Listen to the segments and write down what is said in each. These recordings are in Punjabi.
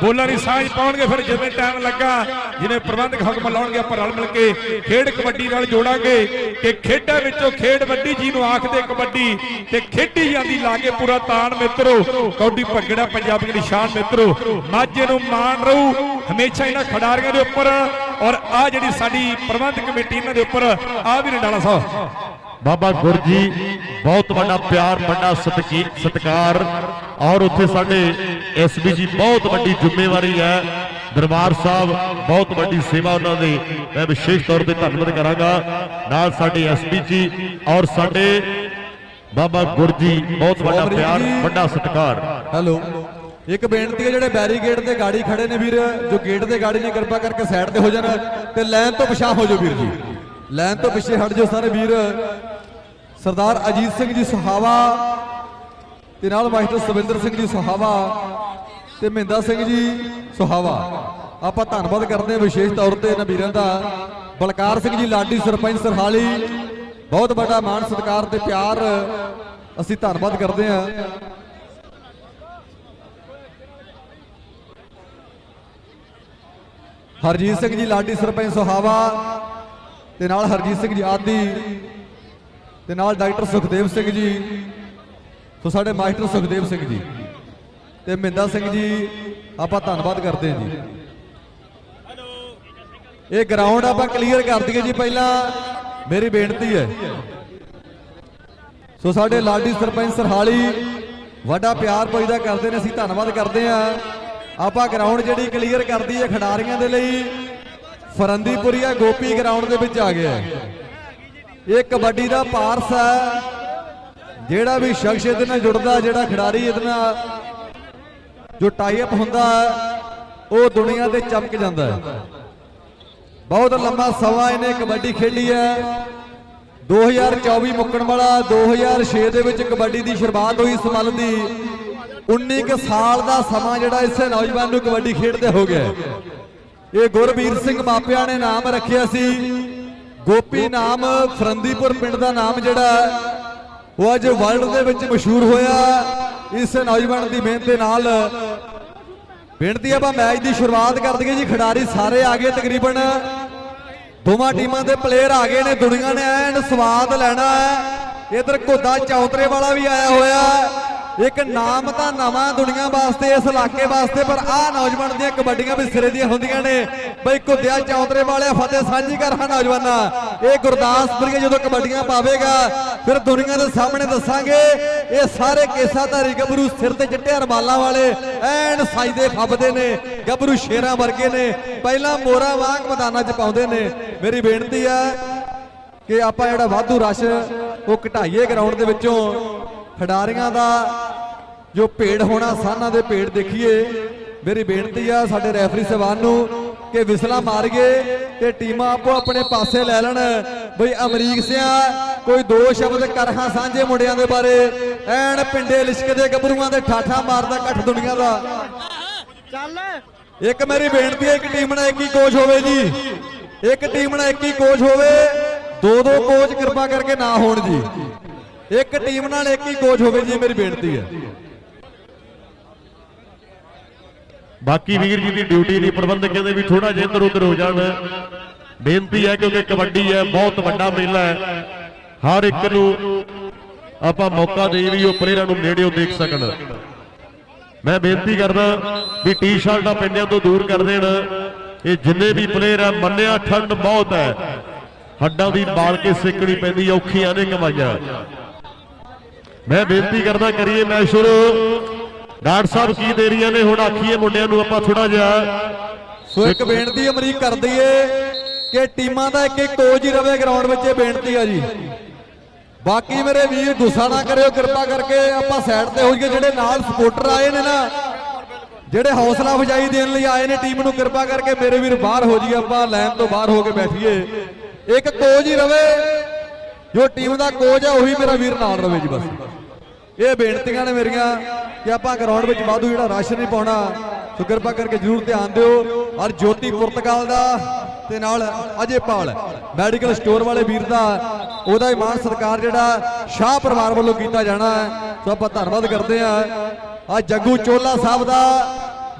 ਬੋਲਾਂ ਦੀ ਸਾਂਝ ਪਾਉਣਗੇ, ਫਿਰ ਜਿਵੇਂ ਟਾਈਮ ਲੱਗਾ, ਜਿਵੇਂ ਪ੍ਰਬੰਧਕ ਹੁਕਮ ਲਾਉਣਗੇ, ਆਪਾਂ ਰਲ ਮਿਲ ਕੇ ਖੇਡ ਕਬੱਡੀ ਨਾਲ ਜੋੜਾਂਗੇ ਕਿ ਖੇਡਾਂ ਵਿੱਚੋਂ ਖੇਡ ਵੱਡੀ ਜੀ ਨੂੰ ਆਖਦੇ ਕਬੱਡੀ ਤੇ ਖੇਡੀ ਜਾਂਦੀ ਲਾ ਕੇ ਪੂਰਾ ਤਾਣ ਮਿੱਤਰੋ ਕੌਡੀ ਭੰਗੜਾ ਪੰਜਾਬੀ ਦੀ ਸ਼ਾਨ ਮਿੱਤਰੋ, ਮਾਝੇ ਨੂੰ ਮਾਣ ਰਹੂ, ਹਮੇਸ਼ਾ ਇਹਨਾਂ ਖਿਡਾਰੀਆਂ ਦੇ ਉੱਪਰ ਔਰ ਆ ਜਿਹੜੀ ਸਾਡੀ ਪ੍ਰਬੰਧਕ ਕਮੇਟੀ ਇਹਨਾਂ ਦੇ ਉੱਪਰ ਆ ਵੀ ਰੰਡਾਲਾ ਸਾਹਿਬ। ਬਾਬਾ ਗੁਰਜੀ ਬਹੁਤ ਵੱਡਾ ਪਿਆਰ ਵੱਡਾ ਸਤਿਕੀ ਸਤਿਕਾਰ। ਔਰ ਉੱਥੇ ਸਾਡੇ ਐਸਬੀਜੀ ਬਹੁਤ ਵੱਡੀ ਜ਼ਿੰਮੇਵਾਰੀ ਹੈ। ਦਰਬਾਰ ਸਾਹਿਬ ਬਹੁਤ ਵੱਡੀ ਸੇਵਾ ਉਹਨਾਂ ਦੀ। ਮੈਂ ਵਿਸ਼ੇਸ਼ ਤੌਰ ਤੇ ਧੰਨਵਾਦ ਕਰਾਂਗਾ। ਨਾਲ ਸਾਡੇ ਐਸਬੀਜੀ ਔਰ ਸਾਡੇ ਬਾਬਾ ਗੁਰਜੀ ਬਹੁਤ ਵੱਡਾ ਪਿਆਰ ਜੀ। ਵੱਡਾ ਸਤਿਕਾਰ। ਹੈਲੋ। ਇੱਕ ਬੇਨਤੀ ਹੈ ਜਿਹੜੇ ਬੈਰੀਗੇਡ ਤੇ ਗਾੜੀ ਖੜੇ ਨੇ ਵੀਰ ਜੋ ਗੇਟ ਤੇ ਗਾੜੀ ਨੇ ਕਿਰਪਾ ਕਰਕੇ ਸਾਈਡ ਤੇ ਹੋ ਜਾਣ ਤੇ ਲਾਈਨ ਤੋਂ ਪਿਛਾਂ ਹੋ ਜਾਓ ਵੀਰ ਜੀ। ਲਾਈਨ ਤੋਂ ਪਿੱਛੇ ਹਟ ਜਾਓ ਸਾਰੇ ਵੀਰ। ਸਰਦਾਰ ਅਜੀਤ ਸਿੰਘ ਜੀ ਸੁਹਾਵਾ ਤੇ ਨਾਲ ਮਾਸਟਰ ਸਵਿੰਦਰ ਸਿੰਘ ਜੀ ਸੁਹਾਵਾ ਤੇ ਮਹਿੰਦਾ ਸਿੰਘ ਜੀ ਸੁਹਾਵਾ। ਆਪਾਂ ਧੰਨਵਾਦ ਕਰਦੇ ਹਾਂ ਵਿਸ਼ੇਸ਼ ਤੌਰ ਤੇ ਇਹਨਾਂ ਵੀਰਾਂ ਦਾ। ਬਲਕਾਰ ਸਿੰਘ ਜੀ ਲਾਡੀ, ਸਰਪੰਚ ਸਰਹਾਲੀ, ਬਹੁਤ ਵੱਡਾ ਮਾਣ ਸਤਿਕਾਰ ਤੇ ਪਿਆਰ ਅਸੀਂ ਧੰਨਵਾਦ ਕਰਦੇ ਹਾਂ। ਹਰਜੀਤ ਸਿੰਘ ਜੀ ਲਾਡੀ, ਸਰਪੰਚ ਸੁਹਾਵਾ ਤੇ ਨਾਲ ਹਰਜੀਤ ਸਿੰਘ ਜੀ ਆਦੀ। ਤੇ ਨਾਲ ਡਾਕਟਰ ਸੁਖਦੇਵ ਸਿੰਘ ਜੀ। ਸੋ ਸਾਡੇ ਮਾਸਟਰ ਸੁਖਦੇਵ ਸਿੰਘ ਜੀ ਤੇ ਮਹਿੰਦਾ ਸਿੰਘ ਜੀ, ਆਪਾਂ ਧੰਨਵਾਦ ਕਰਦੇ ਹਾਂ ਜੀ। ਇਹ ਗਰਾਊਂਡ ਆਪਾਂ ਕਲੀਅਰ ਕਰ ਦਈਏ ਜੀ ਪਹਿਲਾਂ। ਮੇਰੀ ਬੇਨਤੀ ਹੈ। ਸੋ ਸਾਡੇ ਲਾਡੀ ਸਰਪੰਚ ਸਰਹਾਲੀ, ਵੱਡਾ ਪਿਆਰ ਪਈਦਾ ਕਰਦੇ ਨੇ, ਅਸੀਂ ਧੰਨਵਾਦ ਕਰਦੇ ਹਾਂ। ਆਪਾਂ ਗਰਾਊਂਡ ਜਿਹੜੀ ਕਲੀਅਰ ਕਰਦੀ ਹੈ ਖਿਡਾਰੀਆਂ ਦੇ ਲਈ। ਫਰੰਦੀਪੁਰੀਆ ਗੋਪੀ ਗਰਾਊਂਡ ਦੇ ਵਿੱਚ ਆ ਗਿਆ ਇਹ ਕਬੱਡੀ ਦਾ ਪਾਰਸ ਹੈ। ਜਿਹੜਾ ਵੀ ਸ਼ਖਸ ਇਹਦੇ ਨਾਲ ਜੁੜਦਾ, ਜਿਹੜਾ ਖਿਡਾਰੀ ਇਹਦੇ ਨਾਲ ਜੋ ਟਾਈ ਅਪ ਹੁੰਦਾ, ਉਹ ਦੁਨੀਆ ਤੇ ਚਮਕ ਜਾਂਦਾ ਹੈ। ਬਹੁਤ ਲੰਮਾ ਸਮਾਂ ਇਹਨੇ ਕਬੱਡੀ ਖੇਡੀ ਹੈ। 2024 ਮੁੱਕਣ ਵਾਲਾ 2006 ਦੇ ਵਿੱਚ ਕਬੱਡੀ ਦੀ ਸ਼ੁਰੂਆਤ ਹੋਈ ਸਮਲ ਦੀ। 19 ਕੁ ਸਾਲ ਦਾ ਸਮਾਂ ਜਿਹੜਾ ਇਸੇ ਨੌਜਵਾਨ ਨੂੰ ਕਬੱਡੀ ਖੇਡਦੇ ਹੋ ਗਿਆ ਇਹ ਗੁਰਬੀਰ ਸਿੰਘ ਮਾਪਿਆਂ ਨੇ ਨਾਮ ਰੱਖਿਆ ਸੀ। ਗੋਪੀ ਨਾਮ, ਫਰੰਦੀਪੁਰ ਪਿੰਡ ਦਾ ਨਾਮ ਜਿਹੜਾ ਉਹ ਅੱਜ ਵਰਲਡ ਦੇ ਵਿੱਚ ਮਸ਼ਹੂਰ ਹੋਇਆ। ਇਸ ਨੌਜਵਾਨ ਦੀ ਮਿਹਨਤ ਦੇ ਨਾਲ ਬੇਨਤੀ ਆਪਾਂ ਮੈਚ ਦੀ ਸ਼ੁਰੂਆਤ ਕਰ ਦਈਏ ਜੀ। ਖਿਡਾਰੀ ਸਾਰੇ ਆ ਗਏ ਤਕਰੀਬਨ। ਦੋਵਾਂ ਟੀਮਾਂ ਦੇ ਪਲੇਅਰ ਆ ਗਏ ਨੇ, ਦੁਨੀਆ ਨੇ ਐਨ ਸਵਾਦ ਲੈਣਾ ਹੈ। ਇਧਰ ਘੋਦਾ ਚੌਤਰੇ ਵਾਲਾ ਵੀ ਆਇਆ ਹੋਇਆ। ਇੱਕ ਨਾਮ ਤਾਂ ਨਵਾਂ ਦੁਨੀਆ ਵਾਸਤੇ, ਇਸ ਇਲਾਕੇ ਵਾਸਤੇ, ਪਰ ਆਹ ਨੌਜਵਾਨ ਦੀਆਂ ਕਬੱਡੀਆਂ ਵੀ ਸਿਰੇ ਦੀਆਂ ਹੁੰਦੀਆਂ ਨੇ। ਬਈ ਕੁੱਦਿਆ ਚੌਤਰੇ ਵਾਲਿਆ ਫਤਿਹ ਸਾਂਝੀ ਕਰ ਹਾਂ ਨੌਜਵਾਨਾਂ। ਇਹ ਗੁਰਦਾਸਪੁਰੀਆ ਜਦੋਂ ਕਬੱਡੀਆਂ ਪਾਵੇਗਾ, ਫਿਰ ਦੁਨੀਆ ਦੇ ਸਾਹਮਣੇ ਦੱਸਾਂਗੇ, ਇਹ ਸਾਰੇ ਕੇਸਾਧਾਰੀ ਗੱਭਰੂ ਸਿਰ ਤੇ ਚਿੱਟੇ ਰਮਾਲਾਂ ਵਾਲੇ ਐਨ ਸਾਈਦੇ ਫੱਬਦੇ ਨੇ, ਗੱਭਰੂ ਸ਼ੇਰਾਂ ਵਰਗੇ ਨੇ। ਪਹਿਲਾਂ ਮੋਰਾ ਵਾਂਗ ਮੈਦਾਨਾਂ 'ਚ ਪਾਉਂਦੇ ਨੇ। ਮੇਰੀ ਬੇਨਤੀ ਹੈ ਕਿ ਆਪਾਂ ਜਿਹੜਾ ਵਾਧੂ ਰਸ਼, ਉਹ ਘਟਾਈਏ ਗਰਾਊਂਡ ਦੇ ਵਿੱਚੋਂ। ਖਿਡਾਰੀਆਂ ਦਾ ਜੋ ਭੇੜ ਹੋਣਾ ਸਾਨਾਂ ਦੇ ਭੇੜ ਦੇਖੀਏ ਮੇਰੀ ਬੇਨਤੀ ਆ ਸਾਡੇ ਰੈਫਰੀ ਸਾਹਿਬਾਨ ਨੂੰ ਕਿ ਵਿਸਲਾ ਮਾਰੀਏ ਤੇ ਟੀਮਾਂ ਆਪੋ ਆਪਣੇ ਪਾਸੇ ਲੈ ਲੈਣ। ਬਈ ਅਮਰੀਕ ਸਿਆ ਕੋਈ ਦੋ ਸ਼ਬਦ ਕਰਹਾਂ ਸਾਂਝੇ ਮੁੰਡਿਆਂ ਦੇ ਬਾਰੇ। ਐਨ ਪਿੰਡੇ ਲਿਸ਼ਕਦੇ ਗੱਭਰੂਆਂ ਦੇ ਠਾਠਾ ਮਾਰਦਾ ਇਕੱਠ ਦੁਨੀਆ ਦਾ। ਚੱਲ। ਇੱਕ ਮੇਰੀ ਬੇਨਤੀ ਹੈ ਇੱਕ ਟੀਮ ਨਾਲ ਇੱਕ ਹੀ ਕੋਚ ਹੋਵੇ ਜੀ। ਇੱਕ ਟੀਮ ਨਾਲ ਇੱਕ ਹੀ ਕੋਚ ਹੋਵੇ। ਦੋ ਦੋ ਕੋਚ ਕਿਰਪਾ ਕਰਕੇ ਨਾ ਹੋਣ ਜੀ। ਇੱਕ ਟੀਮ ਨਾਲ ਇੱਕ ਹੀ ਕੋਚ ਹੋਵੇ ਜੀ ਮੇਰੀ ਬੇਨਤੀ ਹੈ। ਬਾਕੀ ਵੀਰ ਜੀ ਦੀ ਡਿਊਟੀ ਨਹੀਂ ਪ੍ਰਬੰਧਕ ਕਹਿੰਦੇ ਵੀ ਥੋੜਾ ਜਿਹਾ ਇੱਧਰ ਉੱਧਰ ਹੋ ਜਾਣ। ਬੇਨਤੀ ਹੈ ਕਿਉਂਕਿ ਕਬੱਡੀ ਹੈ, ਬਹੁਤ ਵੱਡਾ ਮੇਲਾ ਹੈ। ਹਰ ਇੱਕ ਨੂੰ ਆਪਾਂ ਮੌਕਾ ਦੇ ਵੀ ਉਹ ਪਲੇਅਰਾਂ ਨੂੰ ਨੇੜਿਓਂ ਦੇਖ ਸਕਣ। ਮੈਂ ਬੇਨਤੀ ਕਰਦਾ ਵੀ ਟੀ-ਸ਼ਰਟਾਂ ਪਿੰਡਿਆਂ ਤੋਂ ਦੂਰ ਕਰ ਦੇਣ। ਇਹ ਜਿੰਨੇ ਵੀ ਪਲੇਅਰ ਆ, ਮੰਨਿਆ ਠੰਡ ਬਹੁਤ ਹੈ। ਹੱਡਾਂ ਦੀ ਬਾਲ ਕੇ ਸਿੱਕਣੀ ਪੈਂਦੀ, ਔਖੀਆਂ ਨੇ ਕਮਾਈਆਂ। ਮੈਂ ਬੇਨਤੀ ਕਰਦਾ ਕਰੀਏ ਮੈਚ ਸ਼ੁਰੂ। ਡਾਕਟਰ ਸਾਹਿਬ ਕੀ ਦੇ ਰਹੀਆਂ ਨੇ, ਹੁਣ ਆਖੀਏ ਮੁੰਡਿਆਂ ਨੂੰ ਆਪਾਂ ਥੋੜਾ ਜਿਹਾ। ਸੋ ਇੱਕ ਬੇਨਤੀ ਅਮਰੀਕ ਕਰ ਦਈਏ ਕਿ ਟੀਮਾਂ ਦਾ ਇੱਕ ਇੱਕ ਕੋਚ ਹੀ ਰਵੇ ਗਰਾਊਂਡ ਵਿੱਚ, ਇਹ ਬੇਨਤੀ ਆ ਜੀ। ਬਾਕੀ ਮੇਰੇ ਵੀਰ ਗੁੱਸਾ ਨਾ ਕਰਿਓ, ਕਿਰਪਾ ਕਰਕੇ ਆਪਾਂ ਸਾਈਡ ਤੇ ਹੋ ਜਾਈਏ ਜਿਹੜੇ ਨਾਲ ਸਪੋਰਟਰ ਆਏ ਨੇ ਨਾ, ਜਿਹੜੇ ਹੌਸਲਾ ਫਜਾਈ ਦੇਣ ਲਈ ਆਏ ਨੇ ਟੀਮ ਨੂੰ, ਕਿਰਪਾ ਕਰਕੇ ਮੇਰੇ ਵੀਰ ਬਾਹਰ ਹੋ ਜਾਈਏ, ਆਪਾਂ ਲਾਈਨ ਤੋਂ ਬਾਹਰ ਹੋ ਕੇ ਬੈਠੀਏ। ਇੱਕ ਕੋਚ ਹੀ ਰਵੇ, ਜੋ ਟੀਮ ਦਾ ਕੋਚ ਹੈ ਉਹੀ ਮੇਰਾ ਵੀਰ ਨਾਲ ਰਵੇ ਜੀ ਬਸ। ਇਹ ਬੇਨਤੀਆਂ ਨੇ ਮੇਰੀਆਂ ਕਿ ਆਪਾਂ ਗਰਾਊਂਡ ਵਿੱਚ ਵਾਧੂ ਜਿਹੜਾ ਰਸ਼ ਨਹੀਂ ਪਾਉਣਾ, ਸੋ ਕਿਰਪਾ ਕਰਕੇ ਜਰੂਰ ਧਿਆਨ ਦਿਓ। ਔਰ ਜੋਤੀ ਪੁਰਤਗਾਲ ਦਾ ਤੇ ਨਾਲ ਅਜੇ ਪਾਲ ਮੈਡੀਕਲ ਸਟੋਰ ਵਾਲੇ ਵੀਰ ਦਾ, ਉਹਦਾ ਇਮਾਨ ਸਰਕਾਰ ਜਿਹੜਾ ਸ਼ਾਹ ਪਰਿਵਾਰ ਵੱਲੋਂ ਕੀਤਾ ਜਾਣਾ ਹੈ। ਸੋ ਆਪਾਂ ਧੰਨਵਾਦ ਕਰਦੇ ਹਾਂ। ਆ ਜੱਗੂ ਚੋਲਾ ਸਾਹਿਬ ਦਾ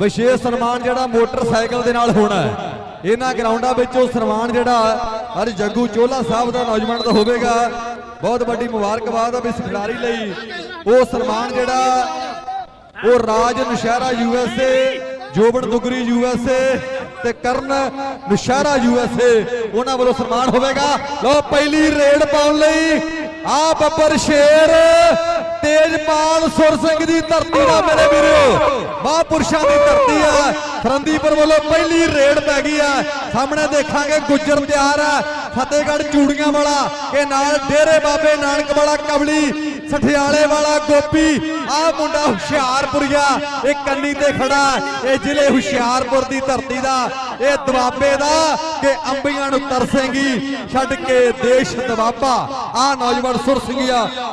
ਵਿਸ਼ੇਸ਼ ਸਨਮਾਨ ਜਿਹੜਾ ਮੋਟਰਸਾਈਕਲ ਦੇ ਨਾਲ ਹੋਣਾ ਹੈ। ਇਹਨਾਂ ਗਰਾਊਂਡਾਂ ਵਿੱਚ ਉਹ ਸਨਮਾਨ ਜਿਹੜਾ ਅੱਜ ਜੱਗੂ ਚੋਲਾ ਸਾਹਿਬ ਦਾ ਨੌਜਵਾਨ ਦਾ ਹੋਵੇਗਾ। ਬਹੁਤ ਵੱਡੀ ਮੁਬਾਰਕਬਾਦ ਹੈ ਇਸ ਖਿਡਾਰੀ ਲਈ। ਉਹ ਸਨਮਾਨ ਜਿਹੜਾ ਉਹ ਰਾਜ ਨਸ਼ਹਿਰਾ ਯੂਐਸਏ ਜੋਬਨ ਦੁਗਰੀ ਯੂਐਸਏ ਤੇ ਕਰਨ ਨਸ਼ਹਿਰਾ ਯੂਐਸਏ ਉਹਨਾਂ ਵੱਲੋਂ ਸਨਮਾਨ ਹੋਵੇਗਾ। ਲੋ ਪਹਿਲੀ ਰੇਡ ਪਾਉਣ ਲਈ ਆ ਬੱਬਰ ਸ਼ੇਰ ਤੇਜਪਾਲ ਸੁਰ ਸਿੰਘ ਦੀ ਧਰਤੀ ਦਾ ਮੇਰੇ ਵੀਰੋ। ਮਹਾਂਪੁਰਸ਼ਾਂ ਦੀ ਧਰਤੀ ਆ। ਫਰੰਦੀਪੁਰ ਵੱਲੋਂ ਪਹਿਲੀ ਰੇਡ ਪੈ ਗਈ ਆ। ਸਾਹਮਣੇ ਦੇਖਾਂਗੇ ਗੁੱਜਰ ਤਿਆਰ ਆ। ਫਤਿਹਗੜ੍ਹ ਚੂੜੀਆਂ ਵਾਲਾ, ਇਹ ਨਾਲ ਡੇਰੇ ਬਾਬੇ ਨਾਨਕ ਵਾਲਾ ਕਬਲੀ ਸਠਿਆਲੇ ਵਾਲਾ ਗੋਪੀ ਆ ਮੁੰਡਾ ਹੁਸ਼ਿਆਰਪੁਰੀਆ, ਇਹ ਕੰਨੀ ਤੇ ਖੜਾ ਇਹ ਜ਼ਿਲ੍ਹੇ ਹੁਸ਼ਿਆਰਪੁਰ ਦੀ ਧਰਤੀ ਦਾ ਇਹ ਦਵਾਬੇ ਦਾ ਕਿ ਅੰਬੀਆਂ ਨੂੰ ਤਰਸੇਗੀ, ਛੱਡ ਕੇ ਦੇਸ਼ ਦਵਾਬਾ ਆ ਨੌਜਵਾਨ ਸੁਰ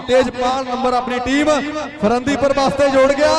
ਤੇਜਪਾਲ ਨੰਬਰ ਆਪਣੀ ਟੀਮ ਫਰੰਦੀਪੁਰ ਵਾਸਤੇ ਜੋੜ ਗਿਆ।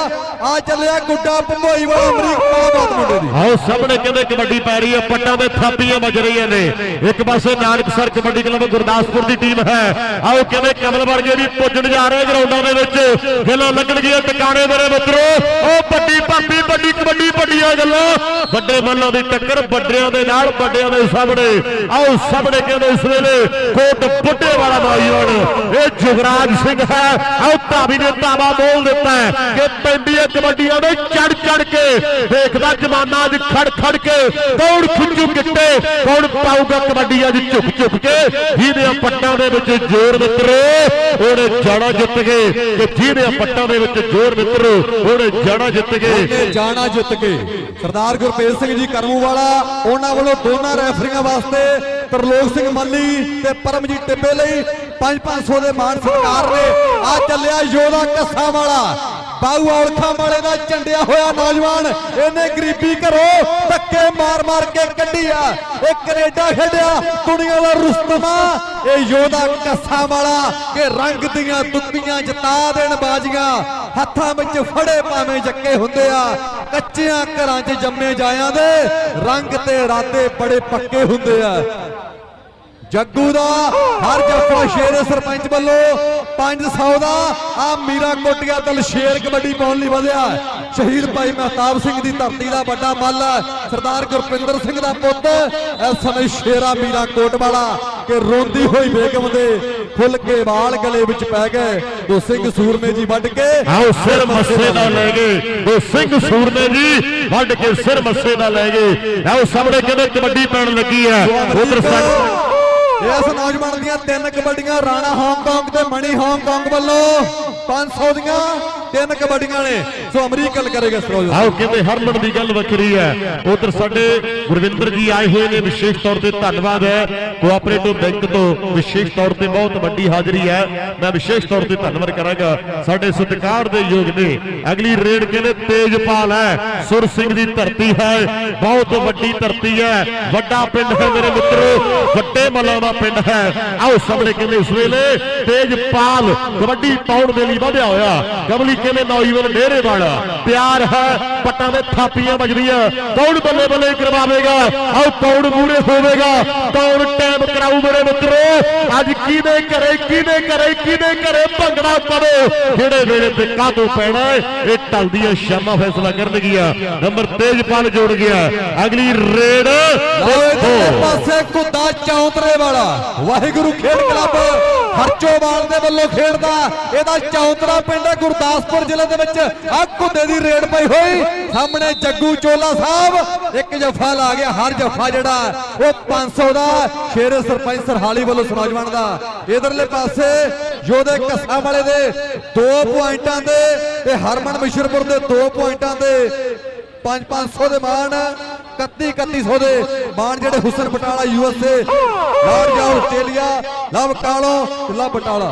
ਆ ਚੱਲਿਆ ਗੁੱਡਾ ਭੰਬੋਈ ਵਾਲਾ ਅਮਰੀਕ ਪਾਬਾਦ ਮੁੰਡੇ ਦੀ। ਆਓ, ਸਾਹਮਣੇ ਕਹਿੰਦੇ ਕਬੱਡੀ ਪੈ ਰਹੀ ਹੈ, ਪੱਟਾਂ ਦੇ ਥਾਪੀਆਂ ਵੱਜ ਰਹੀਆਂ ਨੇ। ਇੱਕ ਪਾਸੇ ਨਾਨਕ ਸਰ ਕਬੱਡੀ ਕਲੱਬ ਗੁਰਦਾਸਪੁਰ ਦੀ ਟੀਮ ਹੈ। ਆਓ ਕਿਵੇਂ ਕਮਲ ਵਰਗੇ ਵੀ ਪੁੱਜਣ ਜਾ ਰਹੇ ਗਰਾਊਂਡਾਂ ਦੇ ਵਿੱਚ। ਖੇਲਾਂ ਲੱਗਣਗੀਆਂ ਟਿਕਾਣੇ ਮੇਰੇ ਮਿੱਤਰੋ। ਉਹ ਵੱਡੀ ਭਾਬੀ, ਵੱਡੀ ਕਬੱਡੀ, ਵੱਡੀਆਂ ਗੱਲਾਂ। ਵੱਡੇ ਮੱਲਾਂ ਦੀ ਟੱਕਰ ਵੱਡਿਆਂ ਦੇ ਨਾਲ ਵੱਡਿਆਂ ਦੇ ਸਾਹਮਣੇ। ਆਓ ਸਾਹਮਣੇ ਕਹਿੰਦੇ ਇਸ ਵੇਲੇ ਕੋਟ ਬੁੱਢੇ ਵਾਲਾ ਨੌਜਵਾਨ। ਇਹ ਜੁਗਰਾਜ ਸਿੰਘ ਹੈ। ਆਓ ਧਾਵੀ ਨੇ ਧਾਵਾ ਬੋਲ ਦਿੱਤਾ ਕਿ ਪੈਂਦੀਆਂ ਕਬੱਡੀਆਂ ਦੇ ਚੜ ਚੜ ਕੇ ਦੇਖਦਾ ਜਮਾਨਾ ਅੱਜ ਖੜ ਖੜ ਕੇ ਦੌੜ ਖਿੱਚੂ ਕਿੱਟੇ ਕੌਣ ਪਾਊਗਾ ਕਬੱਡੀ ਅੱਜ ਝੁਕ ਝੁਕ ਕੇ। ਜਿਹਦੇ ਪੱਟਾਂ ਦੇ ਵਿੱਚ ਜ਼ੋਰ ਮਿੱਤਰੋ, ਉਹਨੇ ਜਾਣਾ ਜਿੱਤ ਗਏ। ਤੇ ਜਿਹਦੇ ਪੱਟਾਂ ਦੇ ਵਿੱਚ ਜ਼ੋਰ ਮਿੱਤਰੋ, ਉਹਨੇ ਜਾਣਾ ਜਿੱਤ ਗਏ। ਜਾਣਾ ਜਿੱਤ ਗਏ। ਸਰਦਾਰ ਗੁਰਪ੍ਰੀਤ ਸਿੰਘ ਜੀ ਕਰਮੂ ਵਾਲਾ ਉਹਨਾਂ ਵੱਲੋਂ ਦੋਨਾਂ ਰੈਫਰੀਆਂ ਵਾਸਤੇ ਤਰਲੋਕ ਸਿੰਘ ਮੱਲੀ ਤੇ ਪਰਮਜੀਤ ਟਿੱਬੇ ਲਈ 5-500 ਦੇ ਮਾਨ ਸਰਕਾਰ ਨੇ। ਆ ਚੱਲਿਆ ਯੋਧਾ ਕੱਸਾ ਵਾਲਾ ਬਾਊ ਔਲਖਾਂ ਵਾਲੇ ਦਾ ਚੰਡਿਆ ਹੋਇਆ ਨੌਜਵਾਨ, ਇਹਨੇ ਗਰੀਬੀ ਘਰੋਂ ਧੱਕੇ ਮਾਰ-ਮਾਰ ਕੇ ਕੱਢੀ ਆ ਇਹ ਕੈਨੇਡਾ ਖੇਡਿਆ, ਦੁਨੀਆ ਦਾ ਰੁਸਤਮਾ। ਇਹ ਯੋਧਾ ਕੱਸਾ ਵਾਲਾ ਕਿ ਰੰਗ ਦੀਆਂ ਦੁੱਕੀਆਂ ਜਿਤਾ ਦੇਣ ਬਾਜੀਆਂ, ਹੱਥਾਂ ਵਿੱਚ ਫੜੇ ਭਾਵੇਂ ਜੱਕੇ ਹੁੰਦੇ ਆ। ਕੱਚਿਆਂ ਘਰਾਂ 'ਚ ਜੰਮੇ ਜਾਇਆਂ ਦੇ ਰੰਗ ਤੇ ਇਰਾਦੇ ਬੜੇ ਪੱਕੇ ਹੁੰਦੇ ਆ। ਜੱਗੂ ਦਾ ਹਰ ਜੱਫਾ ਸ਼ੇਰ ਸਰਪੰਚ ਵੱਲੋਂ 500 ਦਾ ਆ ਮੀਰਾ ਕੋਟੀਆ ਦਲ ਸ਼ੇਰ ਕਬੱਡੀ ਪਾਉਣ ਲਈ ਵਧਿਆ। ਸ਼ਹੀਦ ਭਾਈ ਮਹਤਾਬ ਸਿੰਘ ਦੀ ਧਰਤੀ ਦਾ ਵੱਡਾ ਮੱਲ। ਸਰਦਾਰ ਗੁਰਪਿੰਦਰ ਸਿੰਘ ਦਾ ਪੁੱਤ। ਇਸ ਸਮੇਂ ਸ਼ੇਰਾ ਮੀਰਾ ਕੋਟ ਵਾਲਾ ਕਿ ਰੋਂਦੀ ਹੋਈ ਬੇਗਮ ਦੇ ਫੁੱਲ ਕੇ ਵਾਲ ਗਲੇ ਵਿੱਚ ਪੈ ਗਏ। ਦੋ ਸਿੰਘ ਸੂਰਮੇ ਜੀ ਵੱਢ ਕੇ ਆਓ ਸਿਰ ਮੱਸੇ ਦਾ ਲੈ ਗਏ। ਉਹ ਸਿੰਘ ਸੂਰਮੇ ਜੀ ਵੱਢ ਕੇ ਸਿਰ ਮੱਸੇ ਦਾ ਲੈ ਗਏ। ਆਓ ਸਾਹਮਣੇ ਕਹਿੰਦੇ ਕਬੱਡੀ ਪੈਣ ਲੱਗੀ ਹੈ? ਉਧਰ ਸੱਚ ਇਸ ਨੌਜਵਾਨ ਦੀਆਂ ਤਿੰਨ ਕਬੱਡੀਆਂ, ਰਾਣਾ ਹਾਂਗਕਾਂਗ ਤੇ ਮਣੀ ਹਾਂਗਕਾਂਗ ਵੱਲੋਂ 500 ਦੀਆਂ ਤਿੰਨ ਕਬੱਡੀਆਂ ਨੇ। ਸੋ ਅਮਰੀਕਨ ਕਰੇਗਾ ਸਰੋਜ ਆਓ ਕਹਿੰਦੇ ਹਰਮਨ ਦੀ ਗੱਲ ਵੱਖਰੀ ਹੈ। ਉਧਰ ਸਾਡੇ ਗੁਰਵਿੰਦਰ ਜੀ ਆਏ ਹੋਏ ਨੇ, ਵਿਸ਼ੇਸ਼ ਤੌਰ ਤੇ ਧੰਨਵਾਦ ਹੈ। ਕੋਆਪਰੇਟਿਵ ਬੈਂਕ ਤੋਂ ਵਿਸ਼ੇਸ਼ ਤੌਰ ਤੇ ਬਹੁਤ ਵੱਡੀ ਹਾਜ਼ਰੀ ਹੈ। ਮੈਂ ਵਿਸ਼ੇਸ਼ ਤੌਰ ਤੇ ਧੰਨਵਾਦ ਕਰਾਂਗਾ। ਸਾਡੇ ਸਤਿਕਾਰ ਦੇ ਯੋਗ ਨੇ। ਅਗਲੀ ਰੇਡ ਕਹਿੰਦੇ ਤੇਜਪਾਲ ਹੈ। ਸੁਰ ਸਿੰਘ ਦੀ ਧਰਤੀ ਹੈ। ਬਹੁਤ ਵੱਡੀ ਧਰਤੀ ਹੈ। ਵੱਡਾ ਪਿੰਡ ਹੈ ਮੇਰੇ ਮਿੱਤਰੋ। ਵੱਡੇ ਮੱਲਾਂ ਦਾ ਪਿੰਡ ਹੈ। ਆਓ ਸਾਹਮਣੇ ਕਹਿੰਦੇ ਇਸ ਵੇਲੇ ਤੇਜਪਾਲ ਕਬੱਡੀ ਪਾਉਣ ਦੇ ਲਈ ਵਧਿਆ ਹੋਇਆ। ਕਬਲੀ ਕਹਿੰਦੇ ਨੌਜਵਾਨ ਡੇਰੇ ਵਾਲਾ? ਪਿਆਰ ਹੈ ਪੱਟਾਂ ਦੇ ਥਾਪੀਆਂ ਵੱਜਦੀਆਂ ਕੌਣ ਬੱਲੇ ਬੱਲੇ ਕਰਵਾਵੇਗਾ? ਆਓ ਕੌਣ ਮੂਰੇ ਹੋਵੇਗਾ? ਕੌਣ ਟਾਈਮ ਕਰਾਊ ਮੇਰੇ ਮਿੱਤਰੋ? ਅੱਜ ਕਿਹਦੇ ਘਰੇ ਕਿਹਦੇ ਘਰੇ ਕਿਹਦੇ ਘਰੇ ਭੰਗੜਾ ਪਵੇ? ਕਿਹੜੇ ਵੇਲੇ ਤੇ ਕਾਹਤੋਂ ਪੈਣਾ? ਇਹ ਟਲਦੀਆਂ ਸ਼ਾਮਾਂ ਫੈਸਲਾ ਕਰਨਗੀਆਂ। ਨੰਬਰ ਤੇਜਪਾਲ ਜੋੜ ਗਿਆ। ਅਗਲੀ ਰੇਡ ਪਾਸੇ ਕੁੱਦਾ ਚੌਂਤਰੇ ਵਾਲਾ। ਵਾਹਿਗੁਰੂ ਖੇਡ ਕਲੱਬ ਹਰਚੋਵਾਲ ਦੇ ਵੱਲੋਂ ਖੇਡਦਾ। ਇਹਦਾ ਚੌਂਤਰਾ ਪਿੰਡ ਹੈ ਗੁਰਦਾਸਪੁਰ ਜ਼ਿਲ੍ਹੇ ਦੇ ਵਿੱਚ। ਆ ਕੁੱਦੇ ਦੀ ਰੇਡ ਪਈ ਹੋਈ। ਸਾਹਮਣੇ ਜੱਗੂ ਚੋਲਾ ਸਾਹਿਬ। ਇੱਕ ਜਫਾ ਲਾ ਗਿਆ। ਹਰ ਜਫਾ ਜਿਹੜਾ ਉਹ 500 ਦਾ। ਸ਼ੇਰ ਸਰਪੰਚ ਸਰਹਾਲੀ ਵੱਲੋਂ ਨੌਜਵਾਨ ਦਾ। ਇਧਰਲੇ ਪਾਸੇ ਯੋਧੇ ਕੱਸਾ ਵਾਲੇ ਦੇ 2 ਪੁਆਇੰਟਾਂ ਦੇ ਤੇ ਹਰਮਨ ਮਿਸ਼ਰਪੁਰ ਦੇ 2 ਪੁਆਇੰਟਾਂ ਦੇ। 5-500 ਦੇ ਮਾਣ। ਮਾਨ 31-3100 ਦੇ ਮਾਨ ਜਿਹੜੇ ਹੁਸਨ ਬਟਾਲਾ ਯੂਐਸਏ ਲਾਰਜਾ ਆਸਟ੍ਰੇਲੀਆ ਲਵ ਕਾਲੋ ਲਵ ਬਟਾਲਾ।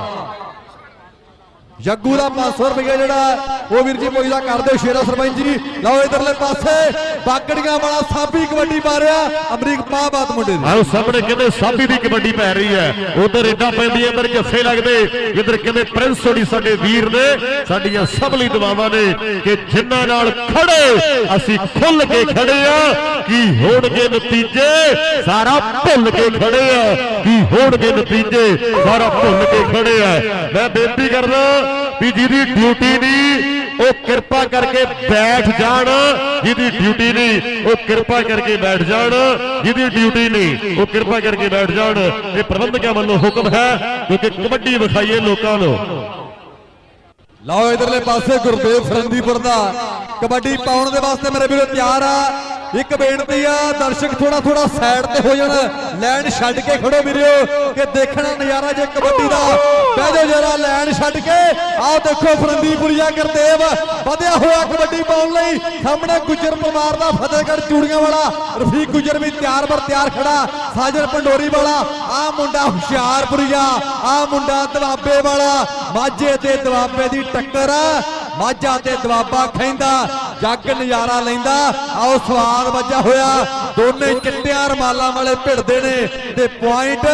ਜੱਗੂ ਦਾ 500 ਰੁਪਏ ਜਿਹੜਾ ਉਹ ਵੀਰ ਜੀ ਮੋਈ ਦਾ ਕਰਦੇ ਸ਼ੇਰਾ ਸਰਪੰਚ ਜੀ। ਲਓ ਇਧਰਲੇ ਪਾਸੇ, ਬਾਗੜੀਆਂ ਵਾਲਾ ਸਾਬੀ ਕਬੱਡੀ ਮਾਰਿਆ ਅਮਰੀਕ ਪਾਬਾਤ ਮੁੰਡੇ ਦੀ। ਆਓ ਸਾਹਮਣੇ ਕਹਿੰਦੇ ਸਾਬੀ ਦੀ ਕਬੱਡੀ ਪੈ ਰਹੀ ਹੈ। ਉਧਰ ਇੱਡਾ ਪੈਂਦੀ ਅੰਦਰ ਜੱਫੇ ਲੱਗਦੇ। ਇਧਰ ਕਹਿੰਦੇ ਪ੍ਰਿੰਸ ਹੋਣੀ ਸਾਡੇ ਵੀਰ ਨੇ। ਸਾਡੀਆਂ ਸਭ ਲਈ ਦੁਆਵਾਂ ਨੇ ਕਿ ਜਿਨ੍ਹਾਂ ਨਾਲ ਖੜੇ ਅਸੀਂ ਖੁੱਲ ਕੇ ਖੜੇ ਆ। ਕੀ ਹੋਣਗੇ ਨਤੀਜੇ? ਸਾਰਾ ਭੁੱਲ ਕੇ ਖੜੇ ਆ। ਕੀ ਹੋਣਗੇ ਨਤੀਜੇ? ਸਾਰਾ ਭੁੱਲ ਕੇ ਖੜੇ ਆ। ਮੈਂ ਬੇਨਤੀ ਕਰਦਾ ਵੀ ਜਿਹਦੀ ਡਿਊਟੀ ਨਹੀਂ ਉਹ ਕਿਰਪਾ ਕਰਕੇ ਬੈਠ ਜਾਣ। ਜਿਹਦੀ ਡਿਊਟੀ ਨਹੀਂ ਉਹ ਕਿਰਪਾ ਕਰਕੇ ਬੈਠ ਜਾਣ। ਜਿਹਦੀ ਡਿਊਟੀ ਨਹੀਂ ਉਹ ਕਿਰਪਾ ਕਰਕੇ ਬੈਠ ਜਾਣ। ਇਹ ਪ੍ਰਬੰਧਕਾਂ ਵੱਲੋਂ ਹੁਕਮ ਹੈ, ਕਿਉਂਕਿ ਕਬੱਡੀ ਵਿਖਾਈਏ ਲੋਕਾਂ ਨੂੰ। ਲਓ, ਇਧਰਲੇ ਪਾਸੇ ਗੁਰਦੇਵ ਫਰੰਦੀਪੁਰ ਦਾ ਕਬੱਡੀ ਪਾਉਣ ਦੇ ਵਾਸਤੇ ਮੇਰੇ ਵੀਰੋ ਤਿਆਰ ਆ। ਇੱਕ ਬੇਨਤੀ ਆ, ਦਰਸ਼ਕ ਥੋੜਾ ਥੋੜਾ ਸਾਈਡ ਤੇ ਹੋ ਜਾਣ ਲੈਣ ਛੱਡ ਕੇ ਖੜੋ ਵੀਰਿਓ ਕਿ ਦੇਖਣਾ ਨਜ਼ਾਰਾ ਜੇ ਕਬੱਡੀ ਦਾ। ਬਹਿ ਜਾਓ ਜਰਾ, ਲਾਈਨ ਛੱਡ ਕੇ। ਆਓ ਦੇਖੋ ਫਰੰਦੀਪੁਰੀਆ ਗੁਰਦੇਵ, ਵਧਿਆ ਹੋਇਆ ਕਬੱਡੀ ਪਾਉਣ ਲਈ। ਸਾਹਮਣੇ ਗੁਜਰ ਪਰਿਵਾਰ ਦਾ ਫਤਿਹਗੜ੍ਹ ਚੂੜੀਆਂ ਵਾਲਾ, ਰਫੀਕ ਗੁੱਜਰ ਵੀ ਤਿਆਰ ਬਰ ਤਿਆਰ ਖੜਾ, ਸਾਜਰ ਪੰਡੋਰੀ ਵਾਲਾ ਆ ਮੁੰਡਾ ਹੁਸ਼ਿਆਰਪੁਰੀਆ ਆ ਮੁੰਡਾ ਦਵਾਬੇ ਵਾਲਾ, ਮਾਝੇ ਤੇ ਦਵਾਬੇ ਦੀ ਟੱਕਰ। ਮਾਝਾ ਤੇ ਦਵਾਬਾ ਖੈਂਦਾ ਜੱਗ ਨਜ਼ਾਰਾ ਲੈਂਦਾ। ਆਓ ਸਵਾਲ ਵੱਜਾ ਹੋਇਆ, ਦੋਨੇ ਚਿੱਟਿਆਂ ਰਮਾਲਾਂ ਵਾਲੇ ਭਿੜਦੇ ਨੇ। ਤੇ ਪੁਆਇੰਟ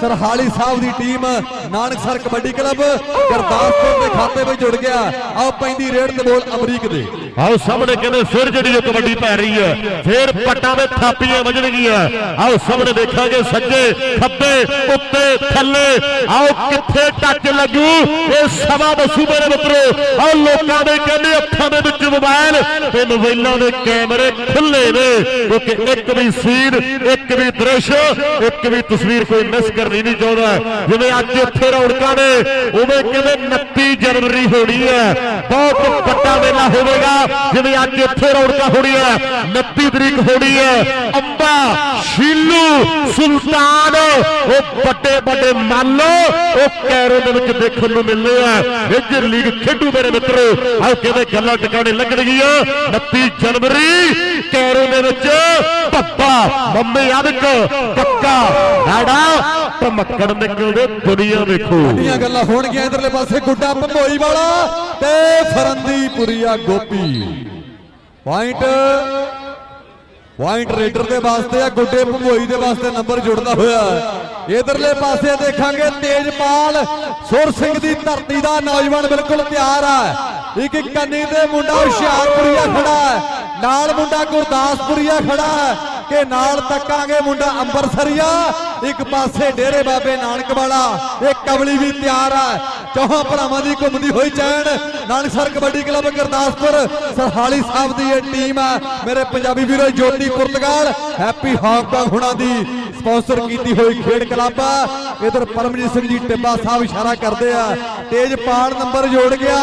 ਸਰਹਾਲੀ ਸਾਹਿਬ ਦੀ ਟੀਮ ਨਾਨਕਸਰ ਕਬੱਡੀ ਕਲੱਬ, ਗੁਰਦਾਸਪੁਰ ਦੇ ਖਾਤੇ ਵਿੱਚ ਜੁੜ ਗਿਆ। ਆਓ ਪੈਂਦੀ ਰੇਡ ਤੇ ਬੋਲ ਅਮਰੀਕ ਦੇ। ਆਓ ਸਾਹਮਣੇ ਕਹਿੰਦੇ, ਫਿਰ ਜਿਹੜੀ ਉਹ ਕਬੱਡੀ ਪੈ ਰਹੀ ਹੈ, ਫਿਰ ਪੱਟਾਂ ਦੇ ਥਾਪੀਆਂ ਵੱਜਣਗੀਆਂ ਆਓ ਸਾਹਮਣੇ ਦੇਖਾਂਗੇ, ਸੱਜੇ, ਖੱਬੇ, ਉੱਤੇ, ਥੱਲੇ। ਆਓ ਕਿੱਥੇ ਟੱਚ ਲੱਗੂ, ਇਹ ਸਮਾਂ ਦੱਸੂ ਮੇਰੇ ਮਿੱਤਰੋ। ਆਓ ਲੋਕਾਂ ਦੇ ਕਹਿੰਦੇ ਅੱਖਾਂ ਦੇ ਵਿੱਚ ਮੋਬਾਈਲ ਤੇ ਮੋਬਾਈਲਾਂ ਦੇ ਕੈਮਰੇ ਖੁੱਲੇ ਨੇ। ਕਿਉਂਕਿ ਇੱਕ ਵੀ ਸੀਨ ਇੱਕ ਵੀ ਦ੍ਰਿਸ਼, ਇੱਕ ਵੀ ਤਸਵੀਰ ਕੋਈ ਮਿਸ ਕਰਨੀ ਨਹੀਂ ਚਾਹੁੰਦਾ। ਜਿਵੇਂ ਅੱਜ ਇੱਥੇ ਰੌਣਕਾਂ ਨੇ, ਉਵੇਂ ਕਹਿੰਦੇ 29 ਜਨਵਰੀ ਹੋਣੀ ਹੈ। ਬਹੁਤ ਵੱਡਾ ਮੇਲਾ ਹੋਵੇਗਾ। ਜਿਵੇਂ ਅੱਜ ਇੱਥੇ ਰੌਣਕਾਂ ਹੋਣੀ ਹੈ 29 ਤਰੀਕ ਹੋਣੀ ਹੈ। ਅੰਬਾ, ਸ਼ੀਲੂ, ਸੁਲਤਾਨ, ਉਹ ਵੱਡੇ ਵੱਡੇ ਮੱਲ, ਉਹ ਕੈਰੋ ਦੇ ਵਿੱਚ ਦੇਖਣ ਨੂੰ ਮਿਲਨੇ ਆ। ਮੇਜਰ ਲੀਗ ਖੇਡੂ ਮੇਰੇ ਮਿੱਤਰੋ ਆਓ ਕਿਵੇਂ ਗੱਲਾਂ ਟਿਕਾਣੇ ਲੱਗਣਗੀਆਂ 29 ਜਨਵਰੀ, ਕੈਰੋ ਦੇ ਵਿੱਚ ਪੱਪਾ, ਮੰਮੀ ਅਦਕ ਕੱਕਾ ਨਾੜਾ ਧਮਕੜ ਨਿਕਲਦੇ ਦੁਨੀਆ ਵੇਖੋ। ਦੀਆਂ ਗੱਲਾਂ ਹੋਣਗੀਆਂ ਇਧਰਲੇ ਪਾਸੇ, ਗੁੱਡਾ ਭੰਬੋਈ ਵਾਲਾ ਤੇ Farandipuria Gopi. Point point raider ਦੇ ਵਾਸਤੇ ਆ, ਗੁੱਡੇ ਭੰਬੋਈ ਦੇ ਵਾਸਤੇ ਨੰਬਰ ਜੁੜਦਾ ਹੋਇਆ ਇਧਰਲੇ ਪਾਸੇ ਦੇਖਾਂਗੇ ਤੇਜਪਾਲ, ਸੁਰ ਸਿੰਘ ਦੀ ਧਰਤੀ ਦਾ ਨੌਜਵਾਨ ਬਿਲਕੁਲ ਤਿਆਰ ਆ। ਇੱਕ ਇੱਕ ਕੰਨੀ ਤੇ ਮੁੰਡਾ ਹੁਸ਼ਿਆਰਪੁਰੀਆ ਖੜਾ ਹੈ। ਨਾਲ ਮੁੰਡਾ ਗੁਰਦਾਸਪੁਰੀਆ ਖੜਾ ਹੈ। ਕਿ ਨਾਲ ਤੱਕਾਂਗੇ ਮੁੰਡਾ ਅੰਬਰਸਰੀਆ। ਇੱਕ ਪਾਸੇ ਡੇਰੇ ਬਾਬੇ ਨਾਨਕ ਵਾਲਾ ਇਹ ਕਬਲੀ ਵੀ ਤਿਆਰ ਆ। ਚੌਹਾਂ ਭਰਾਵਾਂ ਦੀ ਘੁੰਮਦੀ ਹੋਈ ਚੈਨ। ਨਾਨਕਸਰ ਕਬੱਡੀ ਕਲੱਬ ਗੁਰਦਾਸਪੁਰ, ਸਰਹਾਲੀ ਸਾਹਿਬ ਦੀ ਇਹ ਟੀਮ ਆ। ਮੇਰੇ ਪੰਜਾਬੀ ਵੀਰੋ ਜੋਤੀ ਪੁਰਤਗਾਲ, ਹੈਪੀ ਹਾਂਗਕਾਂਗ ਹੁਣਾਂ ਦੀ ਸਪਾਂਸਰ ਕੀਤੀ ਹੋਈ ਖੇਡ ਕਲੱਬ ਆ। ਇਧਰ ਪਰਮਜੀਤ ਸਿੰਘ ਜੀ ਟਿੱਬਾ ਸਾਹਿਬ ਇਸ਼ਾਰਾ ਕਰਦੇ ਆ। ਤੇਜ਼ ਤੇਜਪਾਲ ਨੰਬਰ ਜੋੜ ਗਿਆ।